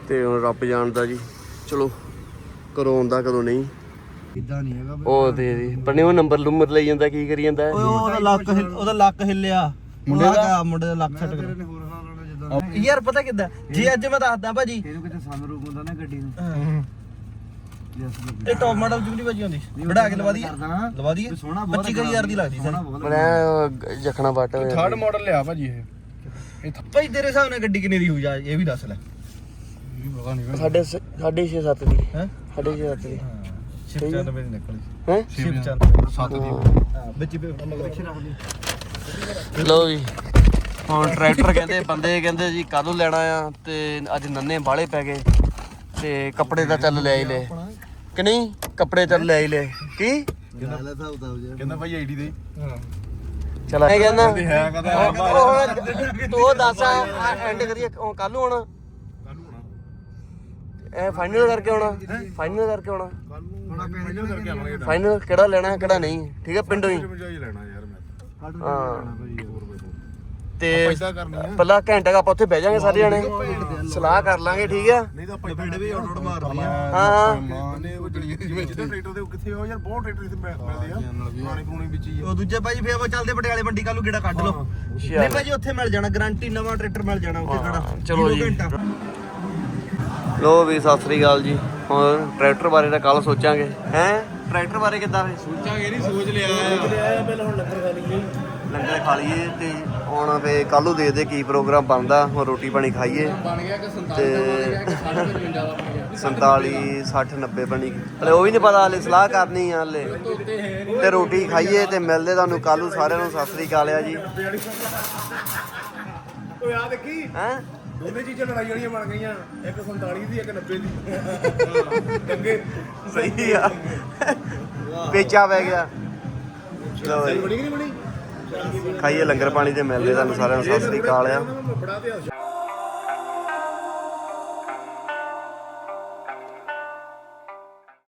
ਤੇ ਹੁਣ ਰੱਬ ਜਾਣਦਾ ਜੀ। ਚਲੋ ਕਦੋਂ ਆਉਂਦਾ ਕਦੋਂ ਨਹੀਂ।
ਇਦਾਂ ਨਹੀਂ ਹੈਗਾ
ਉਹ ਤੇ ਜੀ। ਬਣੇ ਉਹ ਨੰਬਰ ਲੁੰਮਰ ਲਈ ਜਾਂਦਾ ਕੀ ਕਰੀ ਜਾਂਦਾ?
ਉਹਦਾ ਲੱਕ ਹਿੱਲ- ਉਹਦਾ ਲੱਕ ਹਿੱਲਿਆ। ਮੁੰਡੇ ਦਾ? ਮੁੰਡੇ ਦਾ ਲੱਕ ਛੱਡ
ਤੇਰੇ
ਯਾਰ ਪਤਾ ਕਿੱਦਾਂ? ਜੇ ਅੱਜ ਮੈਂ ਦੱਸਦਾ ਭਾਜੀ।
ਇਹਨੂੰ ਕਿਤੇ ਸਨਰੂਪ ਹੁੰਦਾ ਨਾ ਗੱਡੀ ਨੂੰ।
ਇਹ ਟੌਪ ਮਾਡਲ ਜੁਗਲੀ ਭਾਜੀ ਹੁੰਦੀ ਵੜਾ ਕੇ ਲਵਾ ਦਈਏ।
ਕਰਦਾ
ਲਵਾ ਦਈਏ।
ਸੋਹਣਾ ਬਹੁਤ
25000 ਦੀ ਲੱਗਦੀ
ਬਹੁਤ
ਬਣਾ ਜਖਣਾ ਬੱਟ
ਥਰਡ ਮਾਡਲ ਲਿਆ ਭਾਜੀ ਇਹ।
ਭਾਈ ਤੇਰੇ ਹਿਸਾਬ ਨਾਲ ਗੱਡੀ ਕਿੰਨੇ ਦੀ ਹੋਊ? ਜਾ ਇਹ ਵੀ ਦੱਸ ਲੈ।
ਪਤਾ ਨਹੀਂ
ਸਾਡੇ ਸ- ਸਾਢੇ 6 7 ਦੀ।
ਹੈ?
ਸਾਢੇ 6 7 ਦੀ।
ਸ਼ਿਫਟ 94 ਦੀ ਨਿਕਲੀ
ਹੈ?
ਸ਼ਿਫਟ 94
ਸੱਤ ਦੀ।
ਹਾਂ ਵਿੱਚ ਹੀ ਮਗਰ ਰੱਖ ਲਈ
ਲੋ ਜੀ। ਹੁਣ ਟਰੈਕਟਰ ਕਹਿੰਦੇ ਬੰਦੇ ਕਹਿੰਦੇ ਜੀ ਕਦੋਂ ਲੈਣਾ ਆ? ਤੇ ਅੱਜ ਨੰਨੇ ਬਾਲੇ ਪੈ ਗਏ ਤੇ ਕੱਪੜੇ ਤਾਂ ਚੱਲ ਲੈ ਹੀ ਲੈ। ਕਿ ਨਹੀਂ? ਕੱਪੜੇ ਚੱਲ ਲੈ ਹੀ ਲੈ। ਕੀ?
ਕਹਿੰਦਾ ਭਾਈ ਆਈਡੀ ਦੇ।
ਚਲ ਮੈਂ ਕਹਿੰਦਾ।
ਹੈ ਕਦਾ
ਉਹ- ਤੂੰ ਦੱਸ ਐਂਡ ਕਰੀਏ ਕੱਲ ਨੂੰ ਆਉਣਾ। ਇਹ ਫਾਈਨਲ ਕਰਕੇ ਆਉਣਾ। ਫਾਈਨਲ ਕਰਕੇ ਆਉਣਾ।
ਫਾਈਨਲ ਕਰਕੇ ਆਵਾਂਗੇ।
ਫਾਈਨਲ ਕਿਹੜਾ ਲੈਣਾ ਕਿਹੜਾ ਨਹੀਂ। ਠੀਕ ਹੈ ਪਿੰਡੋਂ ਹੀ।
ਹੀ ਲੈਣਾ ਯਾਰ ਮੈਂ
ਹਾਂ। ਤੇ
ਪੈਸਾ ਕਰਨੀ ਆ।
ਪਹਿਲਾਂ ਘੰਟੇ ਕੁ ਆਪਾਂ ਉੱਥੇ ਬਹਿ ਜਾਾਂਗੇ ਸਾਰੇ ਜਣੇ। ਸਲਾਹ ਕਰ ਲਾਂਗੇ ਠੀਕ ਆ?
ਨਹੀਂ ਤਾਂ ਪੈਸੇ ਵੀ ਉੜ ਉੜ ਮਾਰਦੀ ਆ
ਹਾਂ ਹਾਂ।
ਮਾਨੇ ਉਹ ਜੜੀ ਜਿਵੇਂ ਜਿਹਦੇ ਟਰੈਕਟਰ ਦੇ ਉਹ ਕਿੱਥੇ ਹੋ ਯਾਰ ਬਹੁਤ ਟਰੈਕਟਰ ਇੱਥੇ ਮਿਲ- ਮਿਲਦੇ ਆ। ਪੁਰਾਣੇ ਪੁਰਾਣੇ ਵਿੱਚ ਹੀ ਆ।
ਉਹ ਦੂਜੇ ਭਾਜੀ ਫੇਰ ਆਪਾਂ ਚੱਲਦੇ ਪਟਿਆਲੇ ਮੰਡੀ ਕੱਲ ਨੂੰ ਗੇੜਾ ਕੱਢ ਲਓ। ਨਹੀਂ ਭਾਜੀ ਉੱਥੇ ਮਿਲ ਜਾਣਾ ਗਾਰੰਟੀ ਨਵਾਂ ਟਰੈਕਟਰ ਮਿਲ ਜਾਣਾ ਉੱਥੇ ਖੜਾ।
ਚਲੋ ਜੀ।
ਘੰਟਾ।
ਲੋ ਵੀ ਸਤਿ ਸ੍ਰੀ ਅਕਾਲ ਜੀ। ਹੁਣ ਟਰੈਕਟਰ ਬਾਰੇ ਤਾਂ ਕੱਲ ਸੋਚਾਂਗੇ। ਹੈ? ਟਰੈਕਟਰ ਬਾਰੇ ਕਿੱਦਾਂ ਫੇ
ਸੋਚਾਂਗੇ ਨਹੀਂ ਸੋਚ ਲਿਆ। ਆ
ਲੰਗਰ ਖਾ ਲਈਏ। ਤੇ ਹੁਣ ਫੇ ਕੱਲ ਨੂੰ ਦੇਖਦੇ ਕੀ ਪ੍ਰੋਗਰਾਮ ਬਣਦਾ ਹੁਣ ਰੋਟੀ ਪਾਣੀ ਖਾਈਏ।
ਬਣ ਗਿਆ ਕਿ 47
ਤੇ
ਦਾ ਬਣ ਗਿਆ ਕਿ 55 ਦਾ ਬਣ ਗਿਆ?
47 60 90 ਬਣੀ। ਹਲੇ ਉਹ ਵੀ ਨਹੀਂ ਪਤਾ ਹਲੇ ਸਲਾਹ ਕਰਨੀ ਆ ਹਲੇ। ਤੇ ਰੋਟੀ ਖਾਈਏ ਤੇ ਮਿਲਦੇ ਤੁਹਾਨੂੰ ਕੱਲ ਨੂੰ ਸਾਰਿਆਂ ਨੂੰ ਸਤਿ ਸ੍ਰੀ ਅਕਾਲ ਆ ਜੀ।
ਓਏ ਆ ਦੇਖੀ?
ਹੈ?
ਦੋਨੇ ਚੀਜ਼ਾਂ ਲੜਾਈ ਵਾਲੀਆਂ ਬਣ ਗਈਆਂ। ਇੱਕ 47 ਦੀ ਇੱਕ 90 ਦੀ। ਚੰਗੇ।
ਸਹੀ ਆ। ਵੇਚਾ ਪੈ ਗਿਆ। ਜੀ।
ਬਣੀ ਕਿ ਨਹੀਂ ਬਣੀ?
ਖਾਈਏ ਲੰਗਰ ਪਾਣੀ ਤੇ ਮਿਲਦੇ ਤੁਹਾਨੂੰ ਸਾਰਿਆਂ ਨੂੰ। ਸਤਿ ਸ੍ਰੀ ਅਕਾਲ ਆ।